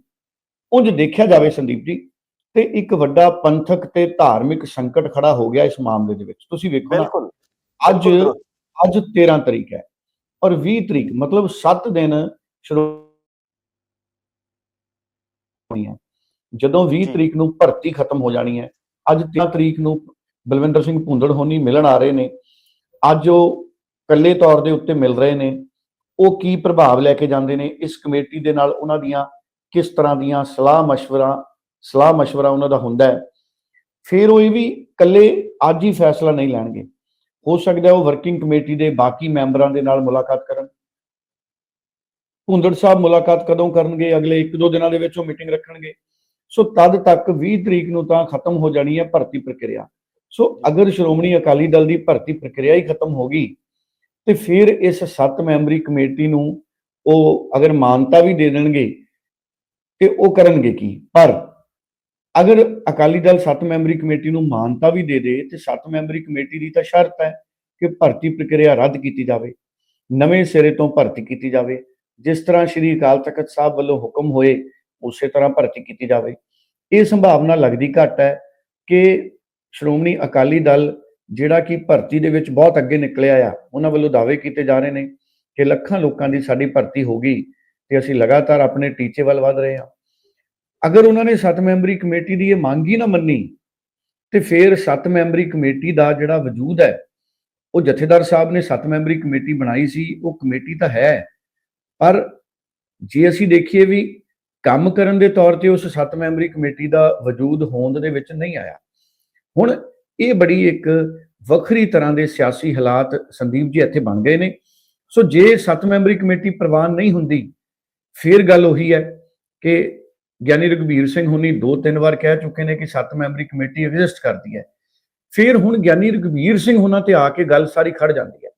ਉਂਝ ਦੇਖਿਆ ਜਾਵੇ ਸੰਦੀਪ ਜੀ ਤੇ ਇੱਕ ਵੱਡਾ ਪੰਥਕ ਤੇ ਧਾਰਮਿਕ ਸੰਕਟ ਖੜਾ ਹੋ ਗਿਆ ਇਸ ਮਾਮਲੇ ਦੇ ਵਿੱਚ ਤੁਸੀਂ ਵੇਖੋ ਬਿਲਕੁਲ ਅੱਜ। ਅੱਜ 13 ਤਰੀਕ ਹੈ ਔਰ 20 ਤਰੀਕ ਮਤਲਬ 7 ਦਿਨ ਸ਼ੁਰੂ ਹੋਣੀ ਹੈ ਜਦੋਂ 20 ਜੀ। ਤਰੀਕ ਨੂੰ ਭਰਤੀ ਖਤਮ ਹੋ ਜਾਣੀ ਹੈ ਅੱਜ 13 ਤਰੀਕ ਨੂੰ ਬਲਵਿੰਦਰ ਸਿੰਘ ਭੁੰਦੜ ਹੋਣੀ ਮਿਲਣ ਆ ਰਹੇ ਨੇ ਅੱਜ ਉਹ ਇਕੱਲੇ ਤੌਰ ਦੇ ਉੱਤੇ ਮਿਲ ਰਹੇ ਨੇ ਉਹ ਕੀ ਪ੍ਰਭਾਵ ਲੈ ਕੇ ਜਾਂਦੇ ਨੇ ਇਸ ਕਮੇਟੀ ਦੇ ਨਾਲ ਉਹਨਾਂ ਦੀਆਂ ਕਿਸ ਤਰ੍ਹਾਂ ਦੀਆਂ ਸਲਾਹ مشورہ ਸਲਾਹ مشورہ ਉਹਨਾਂ ਦਾ ਹੁੰਦਾ ਹੈ ਫਿਰ ਉਹ ਇਹ ਵੀ ਇਕੱਲੇ ਅੱਜ ਹੀ ਫੈਸਲਾ ਨਹੀਂ ਲੈਣਗੇ ਹੋ ਸਕਦਾ ਹੈ ਉਹ ਵਰਕਿੰਗ ਕਮੇਟੀ ਦੇ ਬਾਕੀ ਮੈਂਬਰਾਂ ਦੇ ਨਾਲ ਮੁਲਾਕਾਤ ਕਰਨ ਭੁੰਦੜ ਸਾਹਿਬ ਮੁਲਾਕਾਤ ਕਦੋਂ ਕਰਨਗੇ ਅਗਲੇ 1-2 ਦਿਨਾਂ ਦੇ ਵਿੱਚ ਉਹ ਮੀਟਿੰਗ ਰੱਖਣਗੇ ਸੋ ਤਦ ਤੱਕ 20 ਤਰੀਕ ਨੂੰ ਤਾਂ ਖਤਮ ਹੋ ਜਾਣੀ ਹੈ ਭਰਤੀ ਪ੍ਰਕਿਰਿਆ ਸੋ ਅਗਰ ਸ਼੍ਰੋਮਣੀ ਅਕਾਲੀ ਦਲ ਦੀ ਭਰਤੀ ਪ੍ਰਕਿਰਿਆ ਹੀ ਖਤਮ ਹੋ ਗਈ, ਤੇ ਫਿਰ ਇਸ ਸੱਤ ਮੈਂਬਰੀ ਕਮੇਟੀ ਨੂੰ ਉਹ ਅਗਰ ਮਾਨਤਾ ਵੀ ਦੇ ਦੇਣਗੇ, ਤੇ ਉਹ ਕਰਨਗੇ ਕੀ? ਪਰ ਅਗਰ ਅਕਾਲੀ ਦਲ ਸੱਤ ਮੈਂਬਰੀ ਕਮੇਟੀ ਨੂੰ ਮਾਨਤਾ ਵੀ ਦੇ ਦੇ, ਤੇ ਸੱਤ ਮੈਂਬਰੀ ਕਮੇਟੀ ਦੀ ਤਾਂ ਸ਼ਰਤ ਹੈ ਕਿ ਭਰਤੀ ਪ੍ਰਕਿਰਿਆ ਰੱਦ ਕੀਤੀ ਜਾਵੇ, ਨਵੇਂ ਸਿਰੇ ਤੋਂ ਭਰਤੀ ਕੀਤੀ ਜਾਵੇ, ਜਿਸ ਤਰ੍ਹਾਂ ਸ਼੍ਰੀ ਅਕਾਲ ਤਖਤ ਸਾਹਿਬ ਵੱਲੋਂ ਹੁਕਮ ਹੋਏ, ਉਸੇ ਤਰ੍ਹਾਂ ਭਰਤੀ ਕੀਤੀ ਜਾਵੇ। ਇਹ ਸੰਭਾਵਨਾ ਲੱਗਦੀ ਘੱਟ ਹੈ ਕਿ ਸ਼੍ਰੋਮਣੀ ਅਕਾਲੀ ਦਲ ਜਿਹੜਾ ਕਿ ਭਰਤੀ ਦੇ ਵਿੱਚ ਬਹੁਤ ਅੱਗੇ ਨਿਕਲਿਆ ਆ, ਉਹਨਾਂ ਵੱਲੋਂ ਦਾਅਵੇ ਕੀਤੇ ਜਾ ਰਹੇ ਨੇ ਕਿ ਲੱਖਾਂ ਲੋਕਾਂ ਦੀ ਸਾਡੀ ਭਰਤੀ ਹੋ ਗਈ ਤੇ ਅਸੀਂ ਲਗਾਤਾਰ ਆਪਣੇ ਟੀਚੇ ਵੱਲ ਵਧ ਰਹੇ ਹਾਂ। ਅਗਰ ਉਹਨਾਂ ਨੇ ਸੱਤ ਮੈਂਬਰੀ ਕਮੇਟੀ ਦੀ ਇਹ ਮੰਗ ਹੀ ਨਾ ਮੰਨੀ ਤੇ ਫਿਰ ਸੱਤ ਮੈਂਬਰੀ ਕਮੇਟੀ ਦਾ ਜਿਹੜਾ ਵਜੂਦ ਹੈ, ਉਹ ਜਥੇਦਾਰ ਸਾਹਿਬ ਨੇ ਸੱਤ ਮੈਂਬਰੀ ਕਮੇਟੀ ਬਣਾਈ ਸੀ, ਉਹ ਕਮੇਟੀ ਤਾਂ ਹੈ, ਪਰ ਜੇ ਅਸੀਂ ਦੇਖੀਏ ਵੀ ਕੰਮ ਕਰਨ ਦੇ ਤੌਰ ਤੇ ਉਸ ਸੱਤ ਮੈਂਬਰੀ ਕਮੇਟੀ ਦਾ ਵਜੂਦ ਹੋਂਦ ਦੇ ਵਿੱਚ ਨਹੀਂ ਆਇਆ ਹੁਣ ਇਹ ਬੜੀ ਇੱਕ ਵੱਖਰੀ ਤਰ੍ਹਾਂ ਦੇ ਸਿਆਸੀ ਹਾਲਾਤ ਸੰਦੀਪ ਜੀ ਇੱਥੇ ਬਣ ਗਏ ਨੇ। ਸੋ ਜੇ ਸੱਤ ਮੈਂਬਰੀ ਕਮੇਟੀ ਪ੍ਰਵਾਨ ਨਹੀਂ ਹੁੰਦੀ ਫਿਰ ਗੱਲ ਉਹੀ ਹੈ ਕਿ ਗਿਆਨੀ ਰਘਬੀਰ ਸਿੰਘ ਹੁਣੀ ਦੋ ਤਿੰਨ ਵਾਰ ਕਹਿ ਚੁੱਕੇ ਨੇ ਕਿ ਸੱਤ ਮੈਂਬਰੀ ਕਮੇਟੀ ਐਗਜ਼ਿਸਟ ਕਰਦੀ ਹੈ। ਫਿਰ ਹੁਣ ਗਿਆਨੀ ਰਘਬੀਰ ਸਿੰਘ ਹੁਣਾਂ ਤੇ ਆ ਕੇ ਗੱਲ ਸਾਰੀ ਖੜ ਜਾਂਦੀ ਹੈ।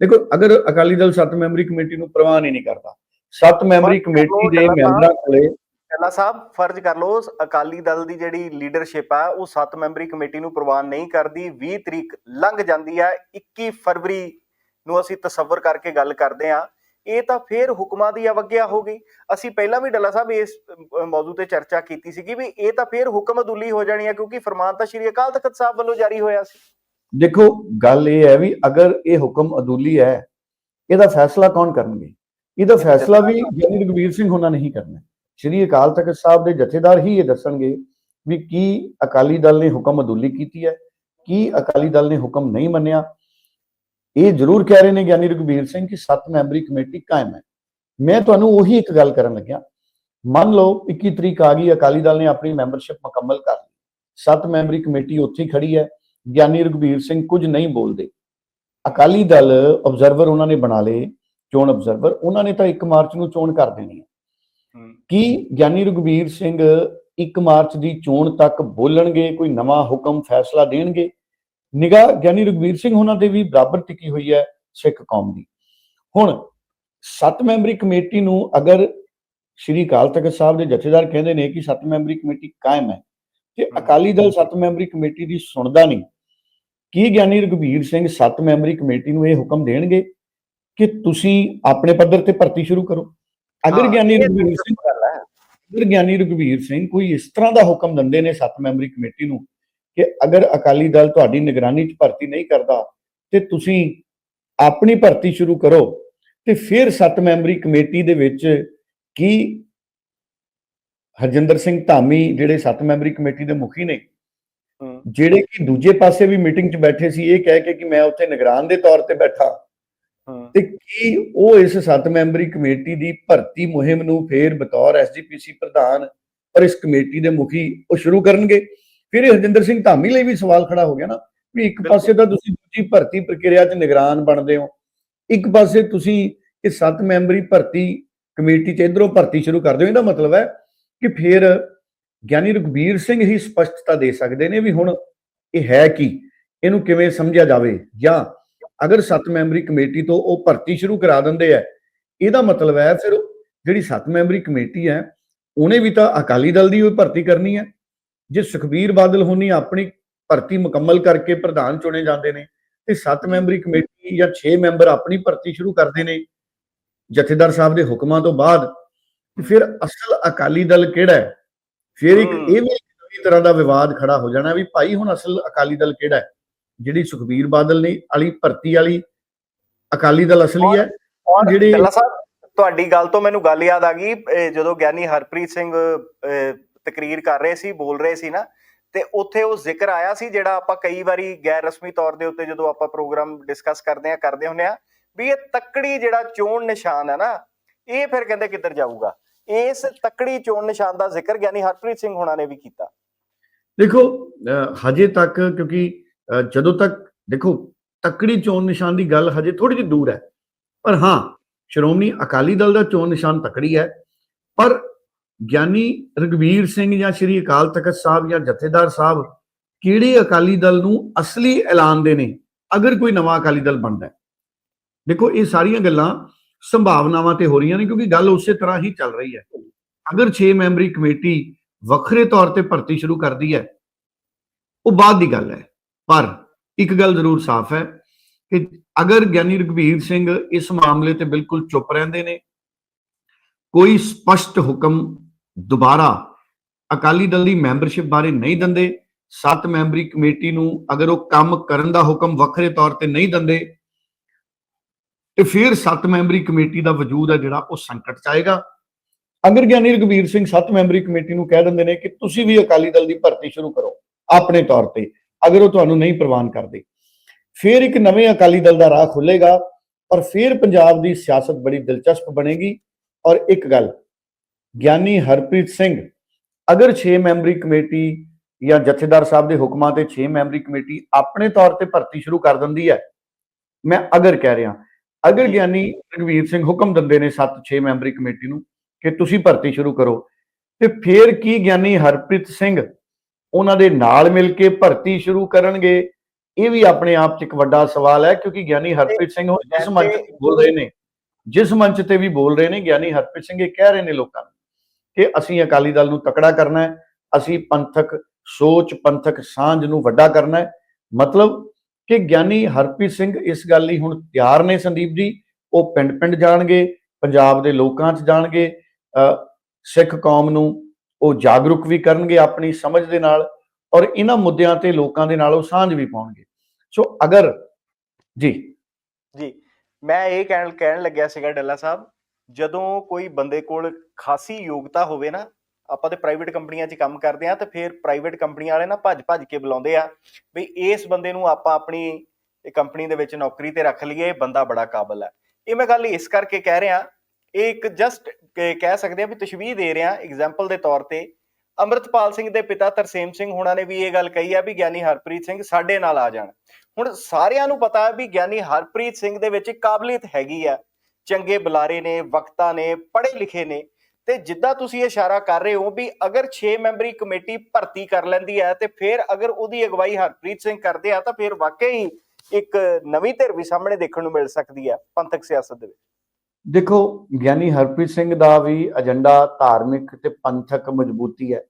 ਦੇਖੋ ਅਗਰ ਅਕਾਲੀ ਦਲ ਸੱਤ ਮੈਂਬਰੀ ਕਮੇਟੀ ਨੂੰ ਪ੍ਰਵਾਨ ਹੀ ਨਹੀਂ ਕਰਦਾ ਸੱਤ ਮੈਂਬਰੀ ਕਮੇਟੀ ਦੇ ਮੈਂਬਰਾਂ ਕੋਲੇ ਚੱਲਾ ਸਾਹਿਬ ਫਰਜ਼ ਕਰ ਲਓ ਅਕਾਲੀ ਦਲ ਦੀ ਜਿਹੜੀ ਲੀਡਰਸ਼ਿਪ ਆ ਉਹ 7 ਮੈਂਬਰੀ ਕਮੇਟੀ ਨੂੰ ਪ੍ਰਵਾਨ ਨਹੀਂ ਕਰਦੀ। 20 ਤਰੀਕ ਲੰਘ ਜਾਂਦੀ ਆ 21 ਫਰਵਰੀ ਨੂੰ ਅਸੀਂ ਤਸੱਵਰ ਕਰਕੇ ਗੱਲ ਕਰਦੇ ਆ। ਇਹ ਤਾਂ ਫੇਰ ਹੁਕਮਾਂ ਦੀ ਅਵਗਿਆ ਹੋ ਗਈ। ਅਸੀਂ ਪਹਿਲਾਂ ਵੀ ਡੱਲਾ ਸਾਹਿਬ ਇਸ ਮੌਜੂ ਤੇ ਚਰਚਾ ਕੀਤੀ ਸੀਗੀ ਵੀ ਇਹ ਤਾਂ ਫੇਰ ਹੁਕਮ ਅਦੁੱਲੀ ਹੋ ਜਾਣੀ ਆ ਕਿਉਂਕਿ ਫਰਮਾਨ ਤਾਂ ਸ਼੍ਰੀ ਅਕਾਲ ਤਖਤ ਸਾਹਿਬ ਵੱਲੋਂ ਜਾਰੀ ਹੋਇਆ ਸੀ। ਦੇਖੋ ਗੱਲ ਇਹ ਹੈ ਵੀ ਅਗਰ ਇਹ ਹੁਕਮ ਅਦੂਲੀ ਹੈ ਇਹਦਾ ਫੈਸਲਾ ਕੌਣ ਕਰਨਗੇ? ਇਹਦਾ ਫੈਸਲਾ ਵੀ ਗਿਆਨੀ ਰਘਵੀਰ ਸਿੰਘ ਹੋਣਾ ਨਹੀਂ ਕਰਨਾ। ਸ਼੍ਰੀ ਅਕਾਲ ਤਖਤ ਸਾਹਿਬ ਦੇ ਜਥੇਦਾਰ ਹੀ ਇਹ ਦੱਸਣਗੇ ਵੀ ਕੀ ਅਕਾਲੀ ਦਲ ਨੇ ਹੁਕਮ ਅਦੂਲੀ ਕੀਤੀ ਹੈ, ਕੀ ਅਕਾਲੀ ਦਲ ਨੇ ਹੁਕਮ ਨਹੀਂ ਮੰਨਿਆ। ਇਹ ਜ਼ਰੂਰ ਕਹਿ ਰਹੇ ਨੇ ਗਿਆਨੀ ਰਘਬੀਰ ਸਿੰਘ ਕਿ ਸੱਤ ਮੈਂਬਰੀ ਕਮੇਟੀ ਕਾਇਮ ਹੈ। ਮੈਂ ਤੁਹਾਨੂੰ ਉਹੀ ਇੱਕ ਗੱਲ ਕਰਨ ਲੱਗਿਆ। ਮੰਨ ਲਓ 21 ਤਰੀਕ ਆ ਗਈ, ਅਕਾਲੀ ਦਲ ਨੇ ਆਪਣੀ ਮੈਂਬਰਸ਼ਿਪ ਮੁਕੰਮਲ ਕਰ ਲਈ। ਸੱਤ ਮੈਂਬਰੀ ਕਮੇਟੀ ਉੱਥੇ ਹੀ ਖੜੀ ਹੈ। ਗਿਆਨੀ ਰਘਬੀਰ ਸਿੰਘ ਕੁਝ ਨਹੀਂ ਬੋਲਦੇ। ਅਕਾਲੀ ਦਲ ਆਬਜ਼ਰਵਰ ਉਹਨਾਂ ਨੇ ਬਣਾ ਲਏ, ਚੋਣ ਆਬਜ਼ਰਵਰ ਉਹਨਾਂ ਨੇ ਤਾਂ 1 ਮਾਰਚ ਨੂੰ ਚੋਣ ਕਰ ਦੇਣੀ ਹੈ। ਕੀ ਗਿਆਨੀ ਰਘਬੀਰ ਸਿੰਘ 1 ਮਾਰਚ ਦੀ ਚੋਣ ਤੱਕ ਬੋਲਣਗੇ ਕੋਈ ਨਵਾਂ ਹੁਕਮ ਫੈਸਲਾ ਦੇਣਗੇ? ਨਿਗਾਹ ਗਿਆਨੀ ਰਘਬੀਰ ਸਿੰਘ ਉਹਨਾਂ ਦੇ ਵੀ ਬਰਾਬਰ ਟਿਕੀ ਹੋਈ ਹੈ ਸਿੱਖ ਕੌਮ ਦੀ। ਹੁਣ ਸੱਤ ਮੈਂਬਰੀ ਕਮੇਟੀ ਨੂੰ ਅਗਰ ਸ਼੍ਰੀ ਅਕਾਲ ਤਖਤ ਸਾਹਿਬ ਦੇ ਜਥੇਦਾਰ ਕਹਿੰਦੇ ਨੇ ਕਿ ਸੱਤ ਮੈਂਬਰੀ ਕਮੇਟੀ ਕਾਇਮ ਹੈ ਤੇ ਅਕਾਲੀ ਦਲ ਸੱਤ ਮੈਂਬਰੀ ਕਮੇਟੀ ਦੀ ਸੁਣਦਾ ਨਹੀਂ ਕੀ ਗਿਆਨੀ ਰਘਬੀਰ ਸਿੰਘ ਸੱਤ ਮੈਂਬਰੀ ਕਮੇਟੀ ਨੂੰ ਇਹ ਹੁਕਮ ਦੇਣਗੇ ਕਿ ਤੁਸੀਂ ਆਪਣੇ ਪੱਧਰ ਤੇ ਭਰਤੀ ਸ਼ੁਰੂ ਕਰੋ? ਅਗਰ ਗਿਆਨੀ ਰਘਬੀਰ ਸਿੰਘ ਅਗਰ ਗਿਆਨੀ ਰਘਬੀਰ ਸਿੰਘ ਕੋਈ ਇਸ ਤਰ੍ਹਾਂ ਦਾ ਹੁਕਮ ਦਿੰਦੇ ਨੇ ਸੱਤ ਮੈਂਬਰੀ ਕਮੇਟੀ ਨੂੰ ਕਿ ਅਗਰ ਅਕਾਲੀ ਦਲ ਤੁਹਾਡੀ ਨਿਗਰਾਨੀ 'ਚ ਭਰਤੀ ਨਹੀਂ ਕਰਦਾ ਤੇ ਤੁਸੀਂ ਆਪਣੀ ਭਰਤੀ ਸ਼ੁਰੂ ਕਰੋ ਤੇ ਫਿਰ ਸੱਤ ਮੈਂਬਰੀ ਕਮੇਟੀ ਦੇ ਵਿੱਚ ਕੀ ਹਰਜਿੰਦਰ ਸਿੰਘ ਧਾਮੀ ਜਿਹੜੇ ਸੱਤ ਮੈਂਬਰੀ ਕਮੇਟੀ ਦੇ ਮੁਖੀ ਨੇ। ਜਿਹੜੇ ਕਿ ਦੂਜੇ ਪਾਸੇ ਵੀ ਮੀਟਿੰਗ 'ਚ ਬੈਠੇ ਸੀ ਇਹ ਕਹਿ ਕੇ ਕਿ ਮੈਂ ਉੱਥੇ ਨਿਗਰਾਨ ਦੇ ਤੌਰ ਤੇ ਬੈਠਾ ਤੇ ਕੀ ਉਹ ਇਸ ਸੱਤ ਮੈਂਬਰੀ ਕਮੇਟੀ ਦੀ ਭਰਤੀ ਮੁਹਿੰਮ ਨੂੰ ਫੇਰ ਬਤੌਰ ਐਸਜੀਪੀਸੀ ਪ੍ਰਧਾਨ ਔਰ ਇਸ ਕਮੇਟੀ ਦੇ ਮੁਖੀ ਉਹ ਸ਼ੁਰੂ ਕਰਨਗੇ? ਫਿਰ ਇਹ ਹਰਜਿੰਦਰ ਸਿੰਘ ਧਾਮੀ ਲਈ ਵੀ ਸਵਾਲ ਖੜਾ ਹੋ ਗਿਆ ਨਾ ਵੀ ਇੱਕ। ਪਾਸੇ ਤਾਂ ਤੁਸੀਂ ਦੂਜੀ ਭਰਤੀ ਪ੍ਰਕਿਰਿਆ 'ਚ ਨਿਗਰਾਨ ਬਣਦੇ ਹੋ ਇੱਕ ਪਾਸੇ ਤੁਸੀਂ ਇਹ ਸੱਤ ਮੈਂਬਰੀ ਭਰਤੀ ਕਮੇਟੀ 'ਚ ਇਧਰੋਂ ਭਰਤੀ ਸ਼ੁਰੂ ਕਰਦੇ ਹੋ ਇਹਦਾ ਮਤਲਬ ਹੈ ਕਿ ਫਿਰ ਗਿਆਨੀ ਰਘਬੀਰ ਸਿੰਘ ਹੀ ਸਪਸ਼ਟਤਾ ਦੇ ਸਕਦੇ ਨੇ ਵੀ ਹੁਣ ਇਹ ਹੈ ਕੀ? ਇਹਨੂੰ ਕਿਵੇਂ ਸਮਝਿਆ ਜਾਵੇ ਜਾਂ ਅਗਰ ਸੱਤ ਮੈਂਬਰੀ ਕਮੇਟੀ ਤੋਂ ਉਹ ਭਰਤੀ ਸ਼ੁਰੂ ਕਰਾ ਦਿੰਦੇ ਆ ਇਹਦਾ ਮਤਲਬ ਹੈ ਫਿਰ ਜਿਹੜੀ ਸੱਤ ਮੈਂਬਰੀ ਕਮੇਟੀ ਹੈ ਉਹਨੇ ਵੀ ਤਾਂ ਅਕਾਲੀ ਦਲ ਦੀ ਉਹ ਭਰਤੀ ਕਰਨੀ ਹੈ। ਜੇ ਸੁਖਬੀਰ ਬਾਦਲ ਹੋਣੀ ਆਪਣੀ ਭਰਤੀ ਮੁਕੰਮਲ ਕਰਕੇ ਪ੍ਰਧਾਨ ਚੁਣੇ ਜਾਂਦੇ ਨੇ ਤੇ ਸੱਤ ਮੈਂਬਰੀ ਕਮੇਟੀ ਜਾਂ 6 ਮੈਂਬਰ ਆਪਣੀ ਭਰਤੀ ਸ਼ੁਰੂ ਕਰਦੇ ਨੇ ਜਥੇਦਾਰ ਸਾਹਿਬ ਦੇ ਹੁਕਮਾਂ ਤੋਂ ਬਾਅਦ ਫਿਰ ਅਸਲ ਅਕਾਲੀ ਦਲ ਕਿਹੜਾ ਹੈ? ਫਿਰ ਇੱਕ। ਇਹ ਵੀ ਤਰ੍ਹਾਂ ਦਾ ਵਿਵਾਦ ਖੜਾ ਹੋ ਜਾਣਾ ਵੀ ਭਾਈ ਹੁਣ ਅਸਲ ਅਕਾਲੀ ਦਲ ਕਿਹੜਾ ਹੈ? ਜਿਹੜੀ ਸੁਖਬੀਰ ਬਾਦਲ ਨੇ ਵਾਲੀ ਭਰਤੀ ਵਾਲੀ ਅਕਾਲੀ ਦਲ ਅਸਲੀ ਹੈ ਔਰ ਜਿਹੜੇ- ਤੁਹਾਡੀ ਗੱਲ ਤੋਂ ਮੈਨੂੰ ਗੱਲ ਯਾਦ ਆ ਗਈ ਜਦੋਂ ਗਿਆਨੀ ਹਰਪ੍ਰੀਤ ਸਿੰਘ ਤਕਰੀਰ ਕਰ ਰਹੇ ਸੀ ਬੋਲ ਰਹੇ ਸੀ ਨਾ ਤੇ ਉੱਥੇ ਉਹ ਜ਼ਿਕਰ ਆਇਆ ਸੀ ਜਿਹੜਾ ਆਪਾਂ ਕਈ ਵਾਰੀ ਗੈਰ ਰਸਮੀ ਤੌਰ ਦੇ ਉੱਤੇ ਜਦੋਂ ਆਪਾਂ ਪ੍ਰੋਗਰਾਮ ਡਿਸਕਸ ਕਰਦੇ ਆ ਕਰਦੇ ਹੁੰਨੇ ਆ ਵੀ ਇਹ ਤੱਕੜੀ ਜਿਹੜਾ ਚੋਣ ਨਿਸ਼ਾਨ ਹੈ ਨਾ ਇਹ ਫਿਰ ਕਹਿੰਦੇ ਕਿੱਧਰ ਜਾਊਗਾ? ਇਸ ਤੱਕੜੀ ਚੋਣ ਨਿਸ਼ਾਨ ਦਾ ਜ਼ਿਕਰ ਗਿਆਨੀ ਹਰਪ੍ਰੀਤ ਸਿੰਘ ਹੋਣਾ ਨੇ ਵੀ ਕੀਤਾ। ਦੇਖੋ ਹਜੇ ਤੱਕ ਕਿਉਂਕਿ ਜਦੋਂ ਤੱਕ, ਦੇਖੋ, ਤਕੜੀ ਚੋਣ ਨਿਸ਼ਾਨ ਦੀ ਗੱਲ ਹਜੇ ਥੋੜੀ ਜਿਹੀ ਦੂਰ ਹੈ। ਪਰ ਹਾਂ, ਸ਼੍ਰੋਮਣੀ ਅਕਾਲੀ ਦਲ ਦਾ ਚੋਣ ਨਿਸ਼ਾਨ ਤਕੜੀ ਹੈ। ਪਰ ਗਿਆਨੀ ਰਗਵੀਰ ਸਿੰਘ ਜਾਂ ਸ਼੍ਰੀ ਅਕਾਲ ਤਖਤ ਸਾਹਿਬ ਜਾਂ ਜਥੇਦਾਰ ਸਾਹਿਬ ਕਿਹੜੇ ਅਕਾਲੀ ਦਲ ਨੂੰ ਅਸਲੀ ਐਲਾਨ ਦੇ ਨੇ ਅਗਰ ਕੋਈ ਨਵਾਂ ਅਕਾਲੀ ਦਲ ਬਣਦਾ ਹੈ। ਦੇਖੋ, ਇਹ ਸਾਰੀਆਂ ਗੱਲਾਂ ਸੰਭਾਵਨਾਵਾਂ ਤੇ ਹੋ ਰਹੀਆਂ ਨੇ ਕਿਉਂਕਿ ਗੱਲ ਉਸੇ ਤਰ੍ਹਾਂ ਹੀ ਚੱਲ ਰਹੀ ਹੈ। ਅਗਰ 6 ਮੈਂਬਰੀ ਕਮੇਟੀ ਵੱਖਰੇ ਤੌਰ ਤੇ ਭਰਤੀ ਸ਼ੁਰੂ ਕਰਦੀ ਹੈ, ਉਹ ਬਾਅਦ ਦੀ ਗੱਲ ਹੈ। ਪਰ ਇੱਕ ਗੱਲ ਜ਼ਰੂਰ ਸਾਫ਼ ਹੈ ਕਿ ਅਗਰ ਗਿਆਨੀ ਰਘਬੀਰ ਸਿੰਘ ਇਸ ਮਾਮਲੇ ਤੇ ਬਿਲਕੁਲ ਚੁੱਪ ਰਹਿੰਦੇ ਨੇ, ਕੋਈ ਸਪਸ਼ਟ ਹੁਕਮ ਦੁਬਾਰਾ ਅਕਾਲੀ ਦਲ ਦੀ ਮੈਂਬਰਸ਼ਿਪ ਬਾਰੇ ਨਹੀਂ ਦਿੰਦੇ, ਸੱਤ ਮੈਂਬਰੀ ਕਮੇਟੀ ਨੂੰ ਅਗਰ ਉਹ ਕੰਮ ਕਰਨ ਦਾ ਹੁਕਮ ਵੱਖਰੇ ਤੌਰ ਤੇ ਨਹੀਂ ਦਿੰਦੇ, ਤੇ ਫਿਰ ਸੱਤ ਮੈਂਬਰੀ ਕਮੇਟੀ ਦਾ ਵਜੂਦ ਹੈ ਜਿਹੜਾ ਉਹ ਸੰਕਟ ਚ ਆਏਗਾ। ਅਗਰ ਗਿਆਨੀ ਰਘਬੀਰ ਸਿੰਘ ਸੱਤ ਮੈਂਬਰੀ ਕਮੇਟੀ ਨੂੰ ਕਹਿ ਦਿੰਦੇ ਨੇ ਕਿ ਤੁਸੀਂ ਵੀ ਅਕਾਲੀ ਦਲ ਦੀ ਭਰਤੀ ਸ਼ੁਰੂ ਕਰੋ, ਆਪਣੇ ਤੌਰ ਤੇ ਅਗਰ ਉਹ ਤੁਹਾਨੂੰ ਨਹੀਂ ਪ੍ਰਵਾਨ ਕਰਦੇ। ਫਿਰ ਇੱਕ ਨਵੇਂ ਅਕਾਲੀ ਦਲ ਦਾ ਰਾਹ ਖੁੱਲੇਗਾ ਔਰ ਫਿਰ ਪੰਜਾਬ ਦੀ ਸਿਆਸਤ ਬੜੀ ਦਿਲਚਸਪ ਬਣੇਗੀ। ਔਰ ਇੱਕ ਗੱਲ ਗਿਆਨੀ ਹਰਪ੍ਰੀਤ ਸਿੰਘ ਅਗਰ 6 ਮੈਂਬਰੀ ਕਮੇਟੀ ਜਾਂ ਜਥੇਦਾਰ ਸਾਹਿਬ ਦੇ ਹੁਕਮਾਂ ਤੇ 6 ਮੈਂਬਰੀ ਕਮੇਟੀ ਆਪਣੇ ਤੌਰ ਤੇ ਭਰਤੀ ਸ਼ੁਰੂ ਕਰ ਦਿੰਦੀ ਹੈ ਮੈਂ ਅਗਰ ਕਹਿ ਰਿਹਾ ਅਗਰ ਗਿਆਨੀ ਰਘਵੀਰ ਸਿੰਘ ਹੁਕਮ ਦਿੰਦੇ ਨੇ 7-6 ਮੈਂਬਰੀ ਕਮੇਟੀ ਨੂੰ ਕਿ ਤੁਸੀਂ ਭਰਤੀ ਸ਼ੁਰੂ ਕਰੋ ਤੇ ਫਿਰ ਕੀ ਗਿਆਨੀ ਹਰਪ੍ਰੀਤ ਸਿੰਘ ਉਹਨਾਂ ਦੇ ਨਾਲ ਮਿਲ ਕੇ ਭਰਤੀ ਸ਼ੁਰੂ ਕਰਨਗੇ। ਇਹ ਵੀ ਆਪਣੇ ਆਪ 'ਚ ਇੱਕ ਵੱਡਾ ਸਵਾਲ ਹੈ ਕਿਉਂਕਿ ਗਿਆਨੀ ਹਰਪ੍ਰੀਤ ਸਿੰਘ ਜਿਸ ਮੰਚ ਤੇ ਬੋਲ ਰਹੇ ਨੇ ਜਿਸ ਮੰਚ ਤੇ ਵੀ ਬੋਲ ਰਹੇ ਨੇ ਗਿਆਨੀ ਹਰਪ੍ਰੀਤ ਸਿੰਘ ਇਹ ਕਹਿ ਰਹੇ ਨੇ ਲੋਕਾਂ ਨੂੰ ਕਿ ਅਸੀਂ ਅਕਾਲੀ ਦਲ ਨੂੰ ਤਕੜਾ ਕਰਨਾ ਹੈ ਅਸੀਂ ਪੰਥਕ ਸੋਚ ਪੰਥਕ ਸਾਂਝ ਨੂੰ ਵੱਡਾ ਕਰਨਾ ਹੈ। ਮਤਲਬ ਕਿ ਗਿਆਨੀ ਹਰਪ੍ਰੀਤ ਸਿੰਘ ਇਸ ਗੱਲ ਲਈ ਹੁਣ ਤਿਆਰ ਨੇ ਸੰਦੀਪ ਜੀ ਉਹ ਪਿੰਡ-ਪਿੰਡ ਜਾਣਗੇ ਪੰਜਾਬ ਦੇ ਲੋਕਾਂ 'ਚ ਜਾਣਗੇ ਅ, ਸਿੱਖ ਕੌਮ ਨੂੰ ਉਹ ਜਾਗਰੂਕ ਵੀ ਕਰਨਗੇ ਆਪਣੀ ਸਮਝ ਦੇ ਨਾਲ ਔਰ ਇਹਨਾਂ ਮੁੱਦਿਆਂ ਤੇ ਲੋਕਾਂ ਦੇ ਨਾਲ ਉਹ ਸਾਂਝ ਵੀ ਪਾਉਣਗੇ। ਸੋ ਅਗਰ, ਜੀ। ਜੀ, ਮੈਂ ਇਹ ਕਹਿਣ ਕਹਿਣ ਲੱਗਿਆ ਸੀਗਾ ਡੱਲਾ ਸਾਹਿਬ, ਜਦੋਂ ਕੋਈ ਬੰਦੇ ਕੋਲ ਖਾਸੀ ਯੋਗਤਾ ਹੋਵੇ ਨਾ, ਆਪਾਂ ਤੇ ਪ੍ਰਾਈਵੇਟ ਕੰਪਨੀਆਂ 'ਚ ਕੰਮ ਕਰਦੇ ਆ ਤੇ ਫਿਰ ਪ੍ਰਾਈਵੇਟ ਕੰਪਨੀਆਂ ਵਾਲੇ ਨਾ ਭੱਜ ਭੱਜ ਕੇ ਬੁਲਾਉਂਦੇ ਆ ਵੀ ਇਸ ਬੰਦੇ ਨੂੰ ਆਪਾਂ ਆਪਣੀ ਕੰਪਨੀ ਦੇ ਵਿੱਚ ਨੌਕਰੀ ਤੇ ਰੱਖ ਲਈਏ ਇਹ ਬੰਦਾ ਬੜਾ ਕਾਬਲ ਹੈ। ਇਹ ਮੈਂ ਗੱਲ ਇਸ ਕਰਕੇ ਕਹਿ ਰਿਹਾ, ਇਹ ਇੱਕ ਜਸਟ ਕਹਿ ਸਕਦੇ ਆ ਵੀ ਤਸ਼ਵੀਹ ਦੇ ਰਿਹਾ ਐਗਜ਼ਾਮਪਲ ਦੇ ਤੌਰ ਤੇ, ਅੰਮ੍ਰਿਤਪਾਲ ਸਿੰਘ ਦੇ ਪਿਤਾ ਤਰਸੇਮ ਸਿੰਘ ਹੁਣਾਂ ਨੇ ਵੀ ਇਹ ਗੱਲ ਕਹੀ ਆ ਵੀ ਗਿਆਨੀ ਹਰਪ੍ਰੀਤ ਸਿੰਘ ਸਾਡੇ ਨਾਲ ਆ ਜਾਣ। ਹੁਣ ਸਾਰਿਆਂ ਨੂੰ ਪਤਾ ਹੈ ਵੀ ਗਿਆਨੀ ਹਰਪ੍ਰੀਤ ਸਿੰਘ ਦੇ ਵਿੱਚ ਕਾਬਲੀਅਤ ਹੈਗੀ ਆ। ਚੰਗੇ ਬੁਲਾਰੇ ਨੇ, ਵਕਤਾ ਨੇ, ਪੜ੍ਹੇ ਲਿਖੇ ਨੇ। ਤੇ ਜਿੱਦਾਂ ਤੁਸੀਂ ਇਸ਼ਾਰਾ ਕਰ ਰਹੇ ਹੋ ਵੀ ਅਗਰ 6 ਮੈਂਬਰੀ ਕਮੇਟੀ ਭਰਤੀ ਕਰ ਲੈਂਦੀ ਹੈ ਤੇ ਫਿਰ ਅਗਰ ਉਹਦੀ ਅਗਵਾਈ ਹਰਪ੍ਰੀਤ ਸਿੰਘ ਕਰਦੇ ਆ ਤਾਂ ਫਿਰ ਵਾਕਈ ਇੱਕ ਨਵੀਂ ਧਿਰ ਵੀ ਸਾਹਮਣੇ ਦੇਖਣ ਨੂੰ ਮਿਲ ਸਕਦੀ ਹੈ ਪੰਥਕ ਸਿਆਸਤ ਦੇ ਵਿੱਚ। ਦੇਖੋ, ਗਿਆਨੀ ਹਰਪ੍ਰੀਤ ਸਿੰਘ ਦਾ ਵੀ ਏਜੰਡਾ ਧਾਰਮਿਕ ਤੇ ਪੰਥਕ ਮਜ਼ਬੂਤੀ ਹੈ।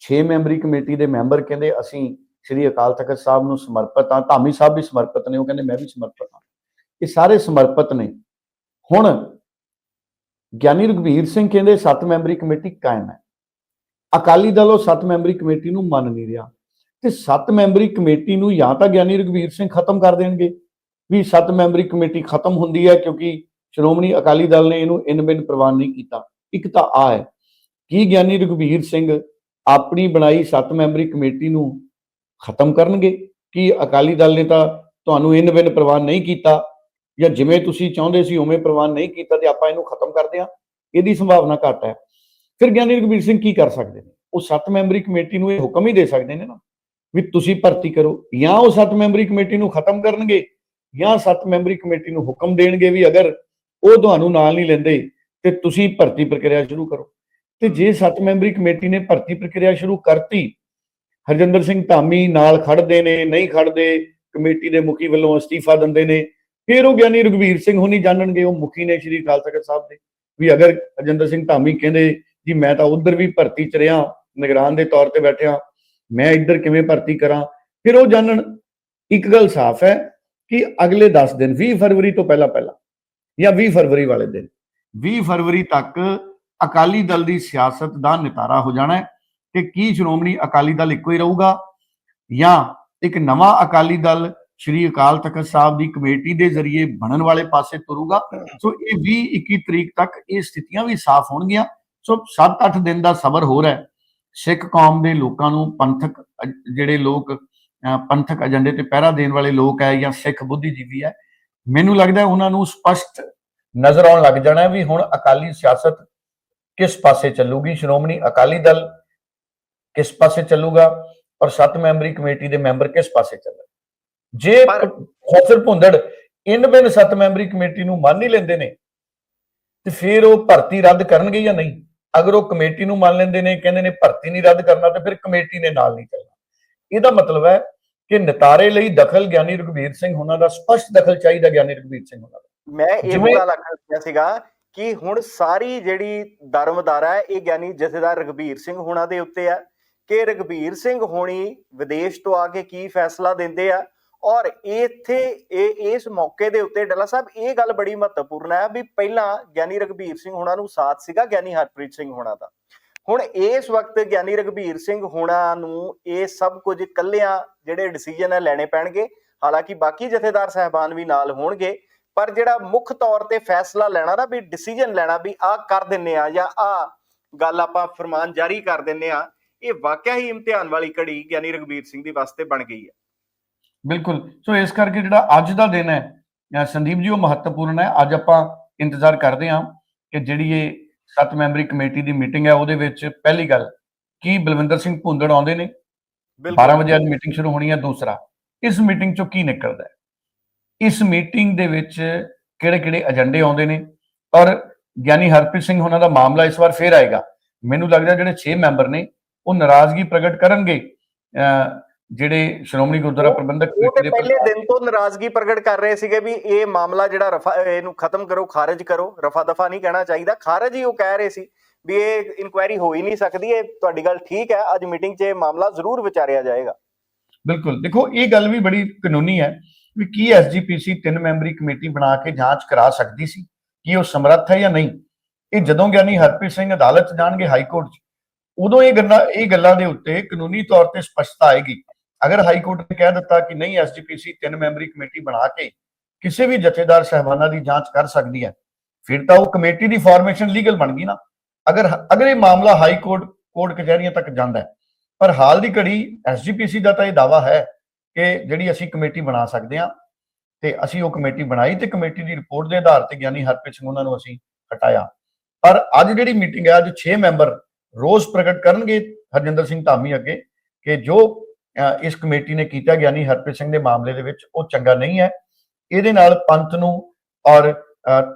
6 ਮੈਂਬਰੀ ਕਮੇਟੀ ਦੇ ਮੈਂਬਰ ਕਹਿੰਦੇ, ਅਸੀਂ ਸ੍ਰੀ ਅਕਾਲ ਤਖਤ ਸਾਹਿਬ ਨੂੰ ਸਮਰਪਿਤ ਹਾਂ। ਧਾਮੀ ਸਾਹਿਬ ਵੀ ਸਮਰਪਿਤ ਨੇ, ਉਹ ਕਹਿੰਦੇ, ਮੈਂ ਵੀ ਸਮਰਪਿਤ ਹਾਂ। ਇਹ ਸਾਰੇ ਸਮਰਪਿਤ ਨੇ। ਹੁਣ ਗਿਆਨੀ ਰਘਵੀਰ ਸਿੰਘ ਕਹਿੰਦੇ 7 ਮੈਂਬਰੀ ਕਮੇਟੀ ਕਾਇਮ ਹੈ। ਅਕਾਲੀ ਦਲ ਉਹ 7 ਮੈਂਬਰੀ ਕਮੇਟੀ ਨੂੰ ਮੰਨ ਨਹੀਂ ਰਿਹਾ। ਤੇ 7 ਮੈਂਬਰੀ ਕਮੇਟੀ ਨੂੰ ਜਾਂ ਤਾਂ ਗਿਆਨੀ ਰਘਵੀਰ ਸਿੰਘ ਖਤਮ ਕਰ ਦੇਣਗੇ। ਵੀ 7 ਮੈਂਬਰੀ ਕਮੇਟੀ ਖਤਮ ਹੁੰਦੀ ਹੈ ਕਿਉਂਕਿ ਸ਼੍ਰੋਮਣੀ ਅਕਾਲੀ ਦਲ ਨੇ ਇਹਨੂੰ ਇਨ ਬਿਨ ਪ੍ਰਵਾਨ ਨਹੀਂ ਕੀਤਾ। ਇੱਕ ਤਾਂ ਆ ਹੈ, ਕੀ ਗਿਆਨੀ ਰਘਵੀਰ ਸਿੰਘ ਆਪਣੀ ਬਣਾਈ 7 ਮੈਂਬਰੀ ਕਮੇਟੀ ਨੂੰ ਖਤਮ ਕਰਨਗੇ? ਕੀ ਅਕਾਲੀ ਦਲ ਨੇ ਤਾਂ ਤੁਹਾਨੂੰ ਇਨ ਬਿਨ ਪ੍ਰਵਾਨ ਨਹੀਂ ਕੀਤਾ? ਜਾਂ ਜਿਵੇਂ ਤੁਸੀਂ ਚਾਹੁੰਦੇ ਸੀ ਉਵੇਂ ਪ੍ਰਵਾਨ ਨਹੀਂ ਕੀਤਾ ਤੇ ਆਪਾਂ ਇਹਨੂੰ ਖਤਮ ਕਰਦੇ ਹਾਂ? ਇਹਦੀ ਸੰਭਾਵਨਾ ਘੱਟ ਹੈ। ਫਿਰ ਗਿਆਨੀ ਰਘਵੀਰ ਸਿੰਘ ਕੀ ਕਰ ਸਕਦੇ ਨੇ? ਉਹ 7 ਮੈਂਬਰੀ ਕਮੇਟੀ ਨੂੰ ਇਹ ਹੁਕਮ ਹੀ ਦੇ ਸਕਦੇ ਨੇ ਨਾ ਵੀ ਤੁਸੀਂ ਭਰਤੀ ਕਰੋ। ਜਾਂ ਉਹ 7 ਮੈਂਬਰੀ ਕਮੇਟੀ ਨੂੰ ਖਤਮ ਕਰਨਗੇ ਜਾਂ 7 ਮੈਂਬਰੀ ਕਮੇਟੀ ਨੂੰ ਹੁਕਮ ਦੇਣਗੇ ਵੀ ਅਗਰ ਉਹ ਤੁਹਾਨੂੰ ਨਾਲ ਨਹੀਂ ਲੈਂਦੇ ਤੇ ਤੁਸੀਂ ਭਰਤੀ ਪ੍ਰਕਿਰਿਆ ਸ਼ੁਰੂ ਕਰੋ। ਤੇ ਜੇ 7 ਮੈਂਬਰੀ ਕਮੇਟੀ ਨੇ ਭਰਤੀ ਪ੍ਰਕਿਰਿਆ ਸ਼ੁਰੂ ਕਰਤੀ ਹਰਜਿੰਦਰ ਸਿੰਘ ਧਾਮੀ ਨਾਲ ਖੜਦੇ ਨੇ ਨਹੀਂ ਖੜਦੇ ਕਮੇਟੀ ਦੇ ਮੁਖੀ ਵੱਲੋਂ ਅਸਤੀਫਾ ਦਿੰਦੇ ਨੇ ਫਿਰ ਉਹ ਗਿਆਨੀ ਰਘਵੀਰ ਸਿੰਘ ਹੁਣੀ ਜਾਣਨਗੇ ਉਹ ਮੁਖੀ ਨੇ ਸ਼੍ਰੀ ਅਕਾਲ ਤਖਤ ਸਾਹਿਬ ਦੇ ਵੀ ਅਗਰ ਹਰਜਿੰਦਰ ਸਿੰਘ ਧਾਮੀ ਕਹਿੰਦੇ ਜੀ ਮੈਂ ਤਾਂ ਉਧਰ ਵੀ ਭਰਤੀ ਚ ਰਿਹਾ ਨਿਗਰਾਨ ਦੇ ਤੌਰ ਤੇ ਬੈਠਿਆ ਮੈਂ ਇੱਧਰ ਕਿਵੇਂ ਭਰਤੀ ਕਰਾਂ? ਫਿਰ ਉਹ ਜਾਣਨ ਇੱਕ ਗੱਲ ਸਾਫ਼ ਹੈ ਕਿ ਅਗਲੇ 10 ਦਿਨ 20 ਫਰਵਰੀ ਤੋਂ ਪਹਿਲਾਂ ਪਹਿਲਾਂ ਜਾਂ 20 ਫਰਵਰੀ ਵਾਲੇ ਦਿਨ। 20 ਫਰਵਰੀ ਤੱਕ ਅਕਾਲੀ ਦਲ ਦੀ ਸਿਆਸਤ ਦਾ ਨਿਤਾਰਾ ਹੋ ਜਾਣਾ ਹੈ ਕਿ ਕੀ ਸ਼੍ਰੋਮਣੀ ਅਕਾਲੀ ਦਲ ਇੱਕੋ ਹੀ ਰਹੂਗਾ ਜਾਂ ਇੱਕ ਨਵਾਂ ਅਕਾਲੀ ਦਲ ਸ਼੍ਰੀ ਅਕਾਲ ਤਖਤ ਸਾਹਿਬ ਦੀ ਕਮੇਟੀ ਦੇ ਜ਼ਰੀਏ ਬਣਨ ਵਾਲੇ ਪਾਸੇ ਤੁਰੂਗਾ। ਸੋ ਇਹ 20 21 ਤਰੀਕ ਤੱਕ ਇਹ ਸਥਿਤੀਆਂ ਵੀ ਸਾਫ਼ ਹੋਣਗੀਆਂ। ਸੋ 7-8 ਦਿਨ ਦਾ ਸਬਰ ਹੋ ਰਿਹਾ ਹੈ। ਸਿੱਖ ਕੌਮ ਦੇ ਲੋਕਾਂ ਨੂੰ ਪੰਥਕ ਜਿਹੜੇ ਲੋਕ ਪੰਥਕ ਏਜੰਡੇ ਤੇ ਪਹਿਰਾ ਦੇਣ ਵਾਲੇ ਲੋਕ ਹੈ ਜਾਂ ਸਿੱਖ ਬੁੱਧੀਜੀਵੀ ਹੈ ਮੈਨੂੰ ਲੱਗਦਾ ਉਹਨਾਂ ਨੂੰ ਸਪਸ਼ਟ ਨਜ਼ਰ ਆਉਣ ਲੱਗ ਜਾਣਾ ਵੀ ਹੁਣ ਅਕਾਲੀ ਸਿਆਸਤ ਕਿਸ ਪਾਸੇ ਚੱਲੂਗੀ। ਸ਼੍ਰੋਮਣੀ ਅਕਾਲੀ ਦਲ ਕਿਸ ਪਾਸੇ ਚੱਲੂਗਾ ਔਰ ਸੱਤ ਮੈਂਬਰੀ ਕਮੇਟੀ ਦੇ ਮੈਂਬਰ ਕਿਸ ਪਾਸੇ ਚੱਲਣ ਜੇ ਪ੍ਰੋਫੈਸਰ ਭੁੰਦੜ ਇਨ ਬਿਨ ਸੱਤ ਮੈਂਬਰੀ ਕਮੇਟੀ ਨੂੰ ਮੰਨ ਹੀ ਲੈਂਦੇ ਨੇ ਤੇ ਫਿਰ ਉਹ ਭਰਤੀ ਰੱਦ ਕਰਨਗੇ ਜਾਂ ਨਹੀਂ? ਅਗਰ ਉਹ ਕਮੇਟੀ ਨੂੰ ਮੰਨ ਲੈਂਦੇ ਨੇ ਕਹਿੰਦੇ ਨੇ ਭਰਤੀ ਨਹੀਂ ਰੱਦ ਕਰਨਾ ਤੇ ਫਿਰ ਕਮੇਟੀ ਨੇ ਨਾਲ ਨਹੀਂ ਚੱਲਣਾ। ਇਹਦਾ ਮਤਲਬ ਹੈ ਕਿ ਨਤਾਰੇ ਲਈ ਦਖਲ ਗਿਆਨੀ ਰਘਬੀਰ ਸਿੰਘ ਉਹਨਾਂ ਦਾ ਸਪਸ਼ਟ ਦਖਲ ਚਾਹੀਦਾ ਗਿਆਨੀ ਰਘਬੀਰ ਸਿੰਘ ਉਹਨਾਂ ਦਾ। ਮੈਂ ਇਹ ਗੱਲ ਆਖਿਆ ਸੀਗਾ ਕਿ ਹੁਣ ਸਾਰੀ ਜਿਹੜੀ ਦਰਮਦਾਰ ਹੈ ਇਹ ਗਿਆਨੀ ਜਥੇਦਾਰ ਰਗਵੀਰ ਸਿੰਘ ਹੋਣਾ ਦੇ ਉੱਤੇ ਆ ਕਿ ਰਗਵੀਰ ਸਿੰਘ ਹੋਣੀ ਵਿਦੇਸ਼ ਤੋਂ ਆ ਕੇ ਕੀ ਫੈਸਲਾ ਦਿੰਦੇ ਆ ਔਰ ਇੱਥੇ ਇਹ ਇਸ ਮੌਕੇ ਦੇ ਉੱਤੇ ਡੱਲਾ ਸਾਹਿਬ ਇਹ ਗੱਲ ਬੜੀ ਮਹੱਤਵਪੂਰਨ ਹੈ ਵੀ ਪਹਿਲਾਂ ਗਿਆਨੀ ਰਗਵੀਰ ਸਿੰਘ ਹੋਣਾ ਨੂੰ ਸਾਥ ਸੀਗਾ ਗਿਆਨੀ ਹਰਪ੍ਰੀਤ ਸਿੰਘ ਹੋਣਾ ਦਾ। ਹੁਣ ਇਸ ਵਕਤ ਗਿਆਨੀ ਰਗਵੀਰ ਸਿੰਘ ਹੋਣਾ ਨੂੰ ਇਹ ਸਭ ਕੁਝ ਇਕੱਲਿਆਂ ਜਿਹੜੇ ਡਿਸੀਜਨ ਹੈ ਲੈਣੇ ਪੈਣਗੇ। ਹਾਲਾਂਕਿ ਬਾਕੀ ਜਥੇਦਾਰ ਸਹਿਬਾਨ ਵੀ ਨਾਲ ਹੋਣਗੇ, ਪਰ ਜਿਹੜਾ ਮੁੱਖ ਤੌਰ ਤੇ ਫੈਸਲਾ ਲੈਣਾ ਨਾ ਵੀ ਡਿਸੀਜਨ ਲੈਣਾ ਵੀ ਆਹ ਕਰ ਦਿੰਨੇ ਆ ਜਾਂ ਆਹ ਗੱਲ ਆਪਾਂ ਫਰਮਾਨ ਜਾਰੀ ਕਰ ਦਿੰਨੇ ਆ, ਇਹ ਵਾਕਿਆ ਹੀ ਇਮਤਿਹਾਨ ਵਾਲੀ ਘੜੀ ਗਿਆਨੀ ਰਗਵੀਰ ਸਿੰਘ ਦੀ ਵਾਸਤੇ ਬਣ ਗਈ ਹੈ। ਬਿਲਕੁਲ। ਸੋ ਇਸ ਕਰਕੇ ਜਿਹੜਾ ਅੱਜ ਦਾ ਦਿਨ ਹੈ ਸੰਦੀਪ ਜੀ, ਉਹ ਮਹੱਤਵਪੂਰਨ ਹੈ। ਅੱਜ ਆਪਾਂ ਇੰਤਜ਼ਾਰ ਕਰਦੇ ਹਾਂ ਕਿ ਜਿਹੜੀ ਇਹ ਸੱਤ ਮੈਂਬਰੀ ਕਮੇਟੀ ਦੀ ਮੀਟਿੰਗ ਹੈ ਉਹਦੇ ਵਿੱਚ ਪਹਿਲੀ ਗੱਲ ਕੀ ਬਲਵਿੰਦਰ ਸਿੰਘ ਭੁੰਦੜ ਆਉਂਦੇ ਨੇ? 12 ਵਜੇ ਅੱਜ ਮੀਟਿੰਗ ਸ਼ੁਰੂ ਹੋਣੀ ਹੈ ਦੂਸਰਾ ਇਸ ਮੀਟਿੰਗ ਚੋਂ ਕੀ ਨਿਕਲਦਾ ਹੈ? ਇਸ ਮੀਟਿੰਗ ਦੇ ਵਿੱਚ ਕਿਹੜੇ ਕਿਹੜੇ ਏਜੰਡੇ ਆਉਂਦੇ ਨੇ? ਔਰ ਗਿਆਨੀ ਹਰਪ੍ਰੀਤ ਸਿੰਘ ਉਹਨਾਂ ਦਾ ਮਾਮਲਾ ਇਸ ਵਾਰ ਫੇਰ ਆਏਗਾ। ਮੈਨੂੰ ਲੱਗਦਾ ਜਿਹੜੇ 6 ਮੈਂਬਰ ਨੇ ਉਹ ਨਾਰਾਜ਼ਗੀ ਪ੍ਰਗਟ ਕਰਨਗੇ। ਜਿਹੜੇ ਸ਼੍ਰੋਮਣੀ ਗੁਰਦੁਆਰਾ ਪ੍ਰਬੰਧਕ ਕਮੇਟੀ ਦੇ ਪਹਿਲੇ ਦਿਨ ਤੋਂ ਨਾਰਾਜ਼ਗੀ ਪ੍ਰਗਟ ਕਰ ਰਹੇ ਸੀਗੇ ਵੀ ਇਹ ਮਾਮਲਾ ਜਿਹੜਾ ਰਫਾ ਇਹਨੂੰ ਖਤਮ ਕਰੋ ਖਾਰਜ ਕਰੋ ਰਫਾ ਦਫਾ ਨਹੀਂ ਕਹਿਣਾ ਚਾਹੀਦਾ। ਖਾਰਜ ਹੀ ਉਹ ਕਹਿ ਰਹੇ ਸੀ ਵੀ ਇਹ ਇਨਕੁਆਇਰੀ ਹੋ ਹੀ ਨਹੀਂ ਸਕਦੀ ਇਹ ਤੁਹਾਡੀ ਗੱਲ ਠੀਕ ਹੈ ਅੱਜ ਮੀਟਿੰਗ 'ਚ ਇਹ ਮਾਮਲਾ ਜ਼ਰੂਰ ਵਿਚਾਰਿਆ ਜਾਏਗਾ। ਬਿਲਕੁਲ। ਦੇਖੋ ਇਹ ਗੱਲ ਵੀ ਬੜੀ ਕਾਨੂੰਨੀ ਹੈ ਵੀ ਕੀ ਐਸਜੀਪੀਸੀ ਤਿੰਨ ਮੈਂਬਰੀ ਕਮੇਟੀ ਬਣਾ ਕੇ ਜਾਂਚ ਕਰਾ ਸਕਦੀ ਸੀ ਕੀ ਉਹ ਸਮਰੱਥ ਹੈ ਜਾਂ ਨਹੀਂ। ਇਹ ਜਦੋਂ ਗਿਆਨੀ ਹਰਪ੍ਰੀਤ ਸਿੰਘ ਅਦਾਲਤ 'ਚ ਜਾਣਗੇ ਹਾਈ ਕੋਰਟ 'ਚ ਉਦੋਂ ਇਹ ਗੱਲਾਂ ਇਹ ਗੱਲਾਂ ਦੇ ਉੱਤੇ ਕਾਨੂੰਨੀ ਤੌਰ ਤੇ ਸਪਸ਼ਟਤਾ ਆਏਗੀ। ਅਗਰ ਹਾਈ ਕੋਰਟ ਨੇ ਕਹਿ ਦਿੱਤਾ ਕਿ ਨਹੀਂ ਐਸਜੀਪੀਸੀ ਤਿੰਨ ਮੈਂਬਰੀ ਕਮੇਟੀ ਬਣਾ ਕੇ ਕਿਸੇ ਵੀ ਜਥੇਦਾਰ ਸਹਿਬਾਨਾਂ ਦੀ ਜਾਂਚ ਕਰ ਸਕਦੀ ਹੈ, ਫਿਰ ਤਾਂ ਉਹ ਕਮੇਟੀ ਦੀ ਫਾਰਮੇਸ਼ਨ ਲੀਗਲ ਬਣ ਗਈ ਨਾ। ਅਗਰ ਅਗਰ ਇਹ ਮਾਮਲਾ ਹਾਈ ਕੋਰਟ ਕੋਰਟ ਕਚਹਿਰੀਆਂ ਤੱਕ ਜਾਂਦਾ ਹੈ, ਪਰ ਹਾਲ ਦੀ ਘੜੀ ਐਸਜੀਪੀਸੀ ਦਾ ਤਾਂ ਇਹ ਦਾਵਾ ਹੈ ਕਿ ਜਿਹੜੀ ਅਸੀਂ ਕਮੇਟੀ ਬਣਾ ਸਕਦੇ ਹਾਂ, ਤੇ ਅਸੀਂ ਉਹ ਕਮੇਟੀ ਬਣਾਈ ਤੇ ਕਮੇਟੀ ਦੀ ਰਿਪੋਰਟ ਦੇ ਆਧਾਰ ਤੇ ਗਿਆਨੀ ਹਰਪ੍ਰੀਤ ਸਿੰਘ ਉਹਨਾਂ ਨੂੰ ਅਸੀਂ ਹਟਾਇਆ। ਪਰ ਅੱਜ ਜਿਹੜੀ ਮੀਟਿੰਗ ਹੈ, ਅੱਜ 6 ਮੈਂਬਰ ਰੋਸ ਪ੍ਰਗਟ ਕਰਨਗੇ ਹਰਜਿੰਦਰ ਸਿੰਘ ਧਾਮੀ ਅੱਗੇ ਕਿ ਜੋ ਇਸ ਕਮੇਟੀ ਨੇ ਕੀਤਾ ਗਿਆਨੀ ਹਰਪ੍ਰੀਤ ਸਿੰਘ ਦੇ ਮਾਮਲੇ ਦੇ ਵਿੱਚ ਉਹ ਚੰਗਾ ਨਹੀਂ ਹੈ। ਇਹਦੇ ਨਾਲ ਪੰਥ ਨੂੰ ਔਰ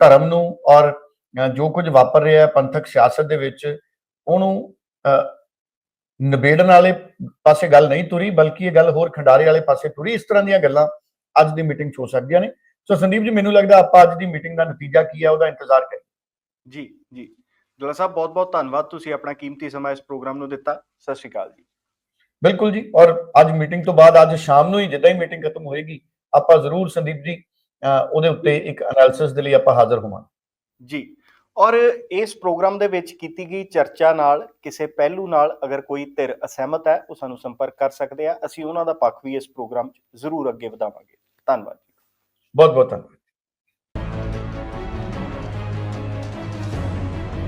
ਧਰਮ ਨੂੰ ਔਰ ਜੋ ਕੁਝ ਵਾਪਰ ਰਿਹਾ ਹੈ ਪੰਥਕ ਸਿਆਸਤ ਦੇ ਵਿੱਚ, ਉਹਨੂੰ ਨਿਬੇੜਨ ਵਾਲੇ ਪਾਸੇ ਗੱਲ ਨਹੀਂ ਤੁਰੀ, ਬਲਕਿ ਇਹ ਗੱਲ ਹੋਰ ਖੰਡਾਰੇ ਵਾਲੇ ਪਾਸੇ ਤੁਰੀ। ਇਸ ਤਰ੍ਹਾਂ ਦੀਆਂ ਗੱਲਾਂ ਅੱਜ ਦੀ ਮੀਟਿੰਗ 'ਚ ਹੋ ਸਕਦੀਆਂ ਨੇ। ਸੋ ਸੰਦੀਪ ਜੀ, ਮੈਨੂੰ ਲੱਗਦਾ ਆਪਾਂ ਅੱਜ ਦੀ ਮੀਟਿੰਗ ਦਾ ਨਤੀਜਾ ਕੀ ਹੈ, ਉਹਦਾ ਇੰਤਜ਼ਾਰ ਕਰੀਏ। ਜੀ ਜੀ। ਦੁਲਾ ਸਾਹਿਬ ਬਹੁਤ ਬਹੁਤ ਧੰਨਵਾਦ। ਤੁਸੀਂ ਆਪਣਾ ਕੀਮਤੀ ਸਮਾਂ ਇਸ ਪ੍ਰੋਗਰਾਮ ਨੂੰ ਦਿੱਤਾ। ਸਤਿ ਸ਼੍ਰੀ ਅਕਾਲ ਜੀ। ਬਿਲਕੁਲ ਜੀ ਔਰ ਅੱਜ ਮੀਟਿੰਗ ਤੋਂ ਬਾਅਦ ਅੱਜ ਸ਼ਾਮ ਨੂੰ ਹੀ ਜਿੱਦਾਂ ਹੀ ਮੀਟਿੰਗ ਖਤਮ ਹੋਏਗੀ ਆਪਾਂ ਜ਼ਰੂਰ ਸੰਦੀਪ ਜੀ ਉਹਦੇ ਉੱਤੇ ਇੱਕ ਐਨਾਲਿਸਿਸ ਦੇ ਲਈ ਆਪਾਂ ਹਾਜ਼ਰ ਹੋਵਾਂਗੇ। ਜੀ ਔਰ ਇਸ ਪ੍ਰੋਗਰਾਮ ਦੇ ਵਿੱਚ ਕੀਤੀ ਗਈ ਚਰਚਾ ਨਾਲ ਕਿਸੇ ਪਹਿਲੂ ਨਾਲ ਅਗਰ ਕੋਈ ਧਿਰ ਅਸਹਿਮਤ ਹੈ ਉਹ ਸਾਨੂੰ ਸੰਪਰਕ ਕਰ ਸਕਦੇ ਆ। ਅਸੀਂ ਉਹਨਾਂ ਦਾ ਪੱਖ ਵੀ ਇਸ ਪ੍ਰੋਗਰਾਮ 'ਚ ਜ਼ਰੂਰ ਅੱਗੇ ਵਧਾਵਾਂਗੇ। ਧੰਨਵਾਦ ਬਹੁਤ ਬਹੁਤ ਧੰਨਵਾਦ।